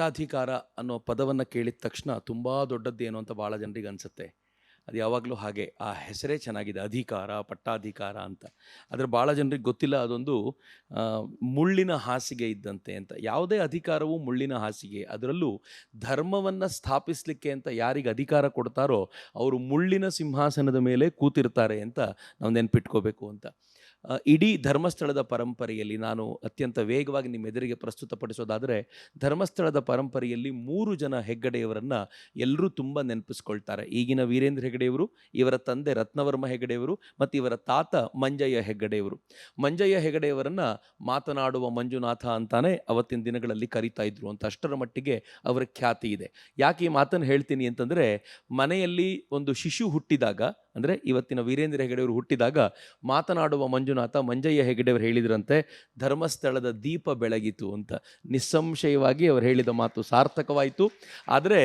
ಪಟ್ಟಾಧಿಕಾರ ಅನ್ನೋ ಪದವನ್ನು ಕೇಳಿದ ತಕ್ಷಣ ತುಂಬ ದೊಡ್ಡದ್ದೇನು ಅಂತ ಭಾಳ ಜನರಿಗೆ ಅನಿಸುತ್ತೆ. ಅದು ಯಾವಾಗಲೂ ಹಾಗೆ, ಆ ಹೆಸರೇ ಚೆನ್ನಾಗಿದೆ, ಅಧಿಕಾರ, ಪಟ್ಟಾಧಿಕಾರ ಅಂತ. ಆದರೆ ಭಾಳ ಜನರಿಗೆ ಗೊತ್ತಿಲ್ಲ, ಅದೊಂದು ಮುಳ್ಳಿನ ಹಾಸಿಗೆ ಇದ್ದಂತೆ ಅಂತ. ಯಾವುದೇ ಅಧಿಕಾರವು ಮುಳ್ಳಿನ ಹಾಸಿಗೆ. ಅದರಲ್ಲೂ ಧರ್ಮವನ್ನು ಸ್ಥಾಪಿಸಲಿಕ್ಕೆ ಅಂತ ಯಾರಿಗೆ ಅಧಿಕಾರ ಕೊಡ್ತಾರೋ, ಅವರು ಮುಳ್ಳಿನ ಸಿಂಹಾಸನದ ಮೇಲೆ ಕೂತಿರ್ತಾರೆ ಅಂತ ನಾವು ನೆನ್ಪಿಟ್ಕೋಬೇಕು ಅಂತ. ಇಡೀ ಧರ್ಮಸ್ಥಳದ ಪರಂಪರೆಯಲ್ಲಿ ನಾನು ಅತ್ಯಂತ ವೇಗವಾಗಿ ನಿಮ್ಮ ಎದುರಿಗೆ ಪ್ರಸ್ತುತಪಡಿಸೋದಾದರೆ, ಧರ್ಮಸ್ಥಳದ ಪರಂಪರೆಯಲ್ಲಿ ಮೂರು ಜನ ಹೆಗ್ಗಡೆಯವರನ್ನು ಎಲ್ಲರೂ ತುಂಬ ನೆನಪಿಸ್ಕೊಳ್ತಾರೆ. ಈಗಿನ ವೀರೇಂದ್ರ ಹೆಗ್ಗಡೆಯವರು, ಇವರ ತಂದೆ ರತ್ನವರ್ಮ ಹೆಗ್ಗಡೆಯವರು ಮತ್ತು ಇವರ ತಾತ ಮಂಜಯ್ಯ ಹೆಗ್ಗಡೆಯವರು. ಮಂಜಯ್ಯ ಹೆಗ್ಗಡೆಯವರನ್ನು ಮಾತನಾಡುವ ಮಂಜುನಾಥ ಅಂತಾನೆ ಅವತ್ತಿನ ದಿನಗಳಲ್ಲಿ ಕರಿತಾ ಇದ್ರು ಅಂತ ಅಷ್ಟರ ಮಟ್ಟಿಗೆ ಅವರ ಖ್ಯಾತಿ ಇದೆ. ಯಾಕೆ ಈ ಮಾತನ್ನು ಹೇಳ್ತೀನಿ ಅಂತಂದರೆ, ಮನೆಯಲ್ಲಿ ಒಂದು ಶಿಶು ಹುಟ್ಟಿದಾಗ ಅಂದರೆ ಇವತ್ತಿನ ವೀರೇಂದ್ರ ಹೆಗಡೆಯವರು ಹುಟ್ಟಿದಾಗ ಮಾತನಾಡುವ ಮಂಜುನಾಥ, ಮಂಜಯ್ಯ ಹೆಗಡೆಯವರು ಹೇಳಿದ್ರಂತೆ, ಧರ್ಮಸ್ಥಳದ ದೀಪ ಬೆಳಗಿತು ಅಂತ. ನಿಸ್ಸಂಶಯವಾಗಿ ಅವರು ಹೇಳಿದ ಮಾತು ಸಾರ್ಥಕವಾಯಿತು. ಆದರೆ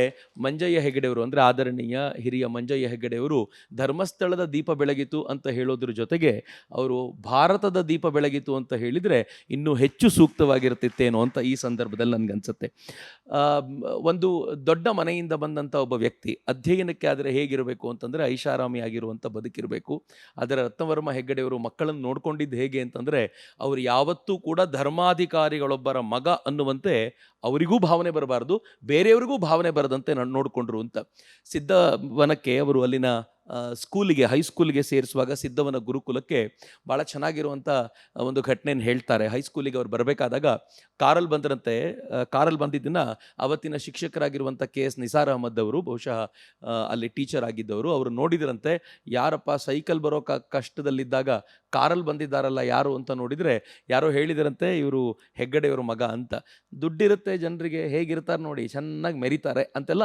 ಮಂಜಯ್ಯ ಹೆಗಡೆಯವರು ಅಂದರೆ ಆದರಣೀಯ ಹಿರಿಯ ಮಂಜಯ್ಯ ಹೆಗಡೆಯವರು ಧರ್ಮಸ್ಥಳದ ದೀಪ ಬೆಳಗಿತು ಅಂತ ಹೇಳೋದ್ರ ಜೊತೆಗೆ ಅವರು ಭಾರತದ ದೀಪ ಬೆಳಗಿತು ಅಂತ ಹೇಳಿದರೆ ಇನ್ನೂ ಹೆಚ್ಚು ಸೂಕ್ತವಾಗಿರುತ್ತಿತ್ತೇನೋ ಅಂತ ಈ ಸಂದರ್ಭದಲ್ಲಿ ನನಗನ್ಸುತ್ತೆ. ಒಂದು ದೊಡ್ಡ ಮನೆಯಿಂದ ಬಂದಂಥ ಒಬ್ಬ ವ್ಯಕ್ತಿ ಅಧ್ಯಯನಕ್ಕೆ ಆದರೆ ಹೇಗಿರಬೇಕು ಅಂತಂದರೆ ಐಷಾರಾಮಿ ಆಗಿರುವಂಥ ಬದುಕಿರಬೇಕು. ಆದರೆ ರತ್ನವರ್ಮ ಹೆಗ್ಗಡೆಯವರು ಮಕ್ಕಳನ್ನು ನೋಡ್ಕೊಂಡಿದ್ದು ಹೇಗೆ ಅಂತಂದರೆ, ಅವರು ಯಾವತ್ತೂ ಕೂಡ ಧರ್ಮಾಧಿಕಾರಿಗಳೊಬ್ಬರ ಮಗ ಅನ್ನುವಂತೆ ಅವರಿಗೂ ಭಾವನೆ ಬರಬಾರ್ದು, ಬೇರೆಯವರಿಗೂ ಭಾವನೆ ಬರದಂತೆ ನಾನು ನೋಡಿಕೊಂಡ್ರು ಅಂತ ಸಿದ್ಧವನಕ್ಕೆ ಅವರು ಅಲ್ಲಿನ ಸ್ಕೂಲಿಗೆ ಹೈಸ್ಕೂಲಿಗೆ ಸೇರಿಸುವಾಗ ಸಿದ್ಧವನ ಗುರುಕುಲಕ್ಕೆ ಭಾಳ ಚೆನ್ನಾಗಿರುವಂಥ ಒಂದು ಘಟನೆಯನ್ನು ಹೇಳ್ತಾರೆ. ಹೈಸ್ಕೂಲಿಗೆ ಅವ್ರು ಬರಬೇಕಾದಾಗ ಕಾರಲ್ಲಿ ಬಂದರಂತೆ ಕಾರಲ್ಲಿ ಬಂದಿದ್ದನ್ನು ಅವತ್ತಿನ ಶಿಕ್ಷಕರಾಗಿರುವಂಥ ಕೆ ಎಸ್ ನಿಸಾರ್ ಅಹಮದ್ ಅವರು, ಬಹುಶಃ ಅಲ್ಲಿ ಟೀಚರ್ ಆಗಿದ್ದವರು, ಅವರು ನೋಡಿದ್ರಂತೆ, ಯಾರಪ್ಪ ಸೈಕಲ್ ಬರೋ ಕ, ಕಷ್ಟದಲ್ಲಿದ್ದಾಗ ಕಾರಲ್ಲಿ ಬಂದಿದ್ದಾರಲ್ಲ ಯಾರು ಅಂತ ನೋಡಿದರೆ, ಯಾರೋ ಹೇಳಿದರಂತೆ, ಇವರು ಹೆಗ್ಗಡೆಯವರು ಮಗ ಅಂತ. ದುಡ್ಡಿರುತ್ತೆ ಜನರಿಗೆ, ಹೇಗಿರ್ತಾರೆ ನೋಡಿ, ಚೆನ್ನಾಗಿ ಮೆರಿತಾರೆ ಅಂತೆಲ್ಲ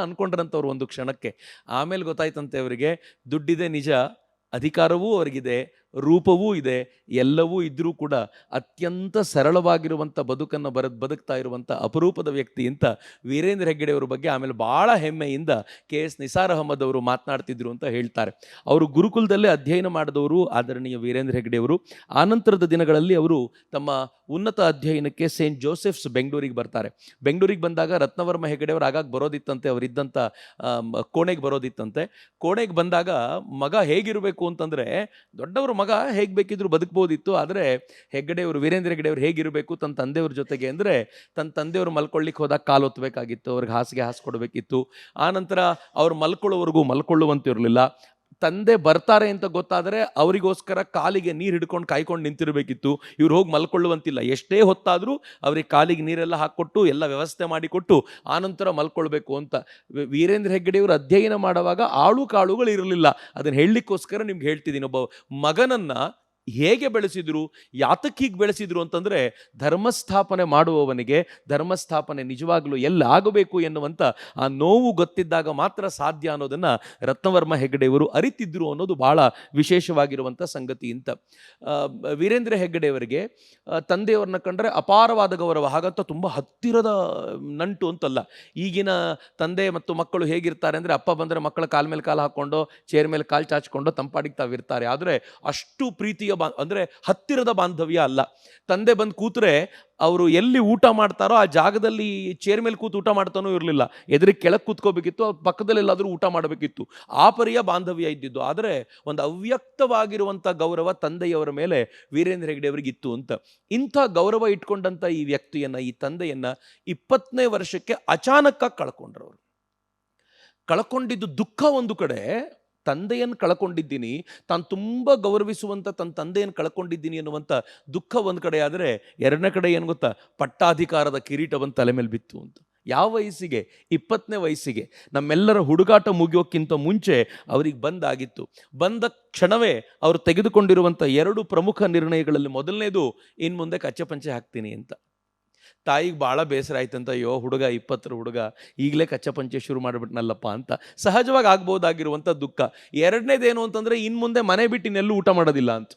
ಅವರು ಒಂದು ಕ್ಷಣಕ್ಕೆ. ಆಮೇಲೆ ಗೊತ್ತಾಯ್ತಂತೆ ಅವರಿಗೆ ದುಡ್ಡಿದೆ ನಿಜ ಅಧಿಕಾರವೂ ಅವರಿಗಿದೆ. ರೂಪವೂ ಇದೆ, ಎಲ್ಲವೂ ಇದ್ದರೂ ಕೂಡ ಅತ್ಯಂತ ಸರಳವಾಗಿರುವಂಥ ಬದುಕನ್ನು ಬರ, ಬದುಕ್ತಾ ಇರುವಂಥ ಅಪರೂಪದ ವ್ಯಕ್ತಿ ಅಂತ ವೀರೇಂದ್ರ ಹೆಗ್ಗಡೆಯವರ ಬಗ್ಗೆ ಆಮೇಲೆ ಭಾಳ ಹೆಮ್ಮೆಯಿಂದ ಕೆ ಎಸ್ ನಿಸಾರ್ ಅಹಮದ್ ಅವರು ಮಾತನಾಡ್ತಿದ್ರು ಅಂತ ಹೇಳ್ತಾರೆ. ಅವರು ಗುರುಕುಲದಲ್ಲೇ ಅಧ್ಯಯನ ಮಾಡಿದವರು ಆದರಣೀಯ ವೀರೇಂದ್ರ ಹೆಗ್ಗಡೆಯವರು ಆನಂತರದ ದಿನಗಳಲ್ಲಿ ಅವರು ತಮ್ಮ ಉನ್ನತ ಅಧ್ಯಯನಕ್ಕೆ ಸೇಂಟ್ ಜೋಸೆಫ್ಸ್ ಬೆಂಗಳೂರಿಗೆ ಬರ್ತಾರೆ. ಬೆಂಗಳೂರಿಗೆ ಬಂದಾಗ ರತ್ನವರ್ಮ ಹೆಗ್ಗಡೆಯವರು ಆಗಾಗ ಬರೋದಿತ್ತಂತೆ ಅವರಿದ್ದಂಥ ಕೋಣೆಗೆ ಬರೋದಿತ್ತಂತೆ. ಕೋಣೆಗೆ ಬಂದಾಗ ಮಗ ಹೇಗಿರಬೇಕು ಅಂತಂದರೆ ದೊಡ್ಡವ್ರ ಮಗ ಹೇಗೆ ಬೇಕಿದ್ರು ಬದುಕ್ಬೋದಿತ್ತು. ಆದರೆ ಹೆಗ್ಗಡೆಯವರು, ವೀರೇಂದ್ರ ಹೆಗ್ಗಡೆಯವರು ಹೇಗಿರಬೇಕು ತನ್ನ ತಂದೆಯವ್ರ ಜೊತೆಗೆ ಅಂದರೆ ತನ್ನ ತಂದೆಯವರು ಮಲ್ಕೊಳ್ಳಿಕ್ಕೆ ಹೋದಾಗ ಕಾಲು ಹೊತ್ತಬೇಕಾಗಿತ್ತು ಅವ್ರಿಗೆ ಹಾಸಿಗೆ ಹಾಸ್ಕೊಡ್ಬೇಕಿತ್ತು. ಆನಂತರ ಅವ್ರು ಮಲ್ಕೊಳ್ಳೋವರೆಗೂ ಮಲ್ಕೊಳ್ಳುವಂತಿರಲಿಲ್ಲ. ತಂದೆ ಬರ್ತಾರೆ ಅಂತ ಗೊತ್ತಾದರೆ ಅವರಿಗೋಸ್ಕರ ಕಾಲಿಗೆ ನೀರು ಹಿಡ್ಕೊಂಡು ಕಾಯ್ಕೊಂಡು ನಿಂತಿರಬೇಕಿತ್ತು. ಇವ್ರು ಹೋಗಿ ಮಲ್ಕೊಳ್ಳುವಂತಿಲ್ಲ. ಎಷ್ಟೇ ಹೊತ್ತಾದರೂ ಅವ್ರಿಗೆ ಕಾಲಿಗೆ ನೀರೆಲ್ಲ ಹಾಕ್ಕೊಟ್ಟು, ಎಲ್ಲ ವ್ಯವಸ್ಥೆ ಮಾಡಿಕೊಟ್ಟು ಆನಂತರ ಮಲ್ಕೊಳ್ಬೇಕು ಅಂತ. ವೀರೇಂದ್ರ ಹೆಗ್ಗಡೆಯವರು ಅಧ್ಯಯನ ಮಾಡುವಾಗ ಆಳು ಕಾಳುಗಳು ಇರಲಿಲ್ಲ. ಅದನ್ನು ಹೇಳಲಿಕ್ಕೋಸ್ಕರ ನಿಮ್ಗೆ ಹೇಳ್ತಿದ್ದೀನಿ. ಒಬ್ಬ ಮಗನನ್ನು ಹೇಗೆ ಬೆಳೆಸಿದ್ರು ಯಾತಕ್ಕೆ ಹೀಗೆ ಬೆಳೆಸಿದ್ರು ಅಂತಂದರೆ, ಧರ್ಮಸ್ಥಾಪನೆ ಮಾಡುವವನಿಗೆ ಧರ್ಮಸ್ಥಾಪನೆ ನಿಜವಾಗಲೂ ಎಲ್ಲ ಆಗಬೇಕು ಎನ್ನುವಂಥ ಆ ನೋವು ಗೊತ್ತಿದ್ದಾಗ ಮಾತ್ರ ಸಾಧ್ಯ ಅನ್ನೋದನ್ನು ರತ್ನವರ್ಮ ಹೆಗ್ಗಡೆಯವರು ಅರಿತಿದ್ರು ಅನ್ನೋದು ಭಾಳ ವಿಶೇಷವಾಗಿರುವಂಥ ಸಂಗತಿ ಅಂತ ವೀರೇಂದ್ರ ಹೆಗ್ಗಡೆಯವರಿಗೆ ತಂದೆಯವರನ್ನ ಕಂಡ್ರೆ ಅಪಾರವಾದ ಗೌರವ, ಹಾಗಂತ ತುಂಬ ಹತ್ತಿರದ ನಂಟು ಅಂತಲ್ಲ. ಈಗಿನ ತಂದೆ ಮತ್ತು ಮಕ್ಕಳು ಹೇಗಿರ್ತಾರೆ ಅಂದರೆ, ಅಪ್ಪ ಬಂದರೆ ಮಕ್ಕಳ ಕಾಲ ಮೇಲೆ ಕಾಲು ಹಾಕ್ಕೊಂಡು ಚೇರ್ ಮೇಲೆ ಕಾಲು ಚಾಚ್ಕೊಂಡು ತಂಪಾಡಿಗೆ ತಾವಿರ್ತಾರೆ ಆದರೆ ಅಷ್ಟು ಪ್ರೀತಿಯ ಬಾ ಅಂದರೆ ಹತ್ತಿರದ ಬಾಂಧವ್ಯ ಅಲ್ಲ. ತಂದೆ ಬಂದು ಕೂತ್ರೆ ಅವರು ಎಲ್ಲಿ ಊಟ ಮಾಡ್ತಾರೋ ಆ ಜಾಗದಲ್ಲಿ ಚೇರ್ ಮೇಲೆ ಕೂತು ಊಟ ಮಾಡ್ತಾನೂ ಇರಲಿಲ್ಲ. ಎದುರಿಗೆ ಕೆಳಕ್ಕೆ ಕೂತ್ಕೋಬೇಕಿತ್ತು, ಅವ್ರ ಪಕ್ಕದಲ್ಲಿ ಎಲ್ಲಾದರೂ ಊಟ ಮಾಡಬೇಕಿತ್ತು. ಆ ಪರಿಯ ಬಾಂಧವ್ಯ ಇದ್ದಿದ್ದು. ಆದರೆ ಒಂದು ಅವ್ಯಕ್ತವಾಗಿರುವಂಥ ಗೌರವ ತಂದೆಯವರ ಮೇಲೆ ವೀರೇಂದ್ರ ಹೆಗ್ಡೆ ಅವರಿಗೆ ಇತ್ತು ಅಂತ. ಇಂಥ ಗೌರವ ಇಟ್ಕೊಂಡಂಥ ಈ ವ್ಯಕ್ತಿಯನ್ನ, ಈ ತಂದೆಯನ್ನ ಇಪ್ಪತ್ತನೇ ವರ್ಷಕ್ಕೆ ಅಚಾನಕ್ಕಾಗಿ ಕಳ್ಕೊಂಡ್ರು ಕಳ್ಕೊಂಡಿದ್ದು ದುಃಖ ಒಂದು ಕಡೆ ತಂದೆಯನ್ನು ಕಳ್ಕೊಂಡಿದ್ದೀನಿ, ತಾನು ತುಂಬ ಗೌರವಿಸುವಂಥ ತನ್ನ ತಂದೆಯನ್ನು ಕಳ್ಕೊಂಡಿದ್ದೀನಿ ಅನ್ನುವಂಥ ದುಃಖ ಒಂದು ಕಡೆ ಆದರೆ ಎರಡನೇ ಕಡೆ ಏನು ಗೊತ್ತಾ? ಪಟ್ಟಾಧಿಕಾರದ ಕಿರೀಟವನ್ನು ತಲೆ ಮೇಲೆ ಬಿತ್ತು ಅಂತ. ಯಾವ ವಯಸ್ಸಿಗೆ? ಇಪ್ಪತ್ತನೇ ವಯಸ್ಸಿಗೆ. ನಮ್ಮೆಲ್ಲರ ಹುಡುಗಾಟ ಮುಗಿಯೋಕ್ಕಿಂತ ಮುಂಚೆ ಅವ್ರಿಗೆ ಬಂದಾಗಿತ್ತು. ಬಂದ ಕ್ಷಣವೇ ಅವರು ತೆಗೆದುಕೊಂಡಿರುವಂಥ ಎರಡು ಪ್ರಮುಖ ನಿರ್ಣಯಗಳಲ್ಲಿ ಮೊದಲನೇದು ಇನ್ನು ಮುಂದೆ ಕಚ್ಚೆ ಪಂಚೆ ಹಾಕ್ತೀನಿ ಅಂತ. ತಾಯಿಗೆ ಭಾಳ ಬೇಸರ ಆಯ್ತಂತ, ಅಯ್ಯೋ, ಹುಡುಗ, ಇಪ್ಪತ್ತರ ಹುಡುಗ, ಈಗಲೇ ಕಚ್ಚ ಪಂಚೆ ಶುರು ಮಾಡಿಬಿಟ್ನಲ್ಲಪ್ಪ ಅಂತ ಸಹಜವಾಗಿ ಆಗ್ಬೋದಾಗಿರುವಂಥ ದುಃಖ. ಎರಡನೇದೇನು ಅಂತಂದರೆ ಇನ್ನು ಮುಂದೆ ಮನೆ ಬಿಟ್ಟು ಇನ್ನೆಲ್ಲೂ ಊಟ ಮಾಡೋದಿಲ್ಲ ಅಂತ.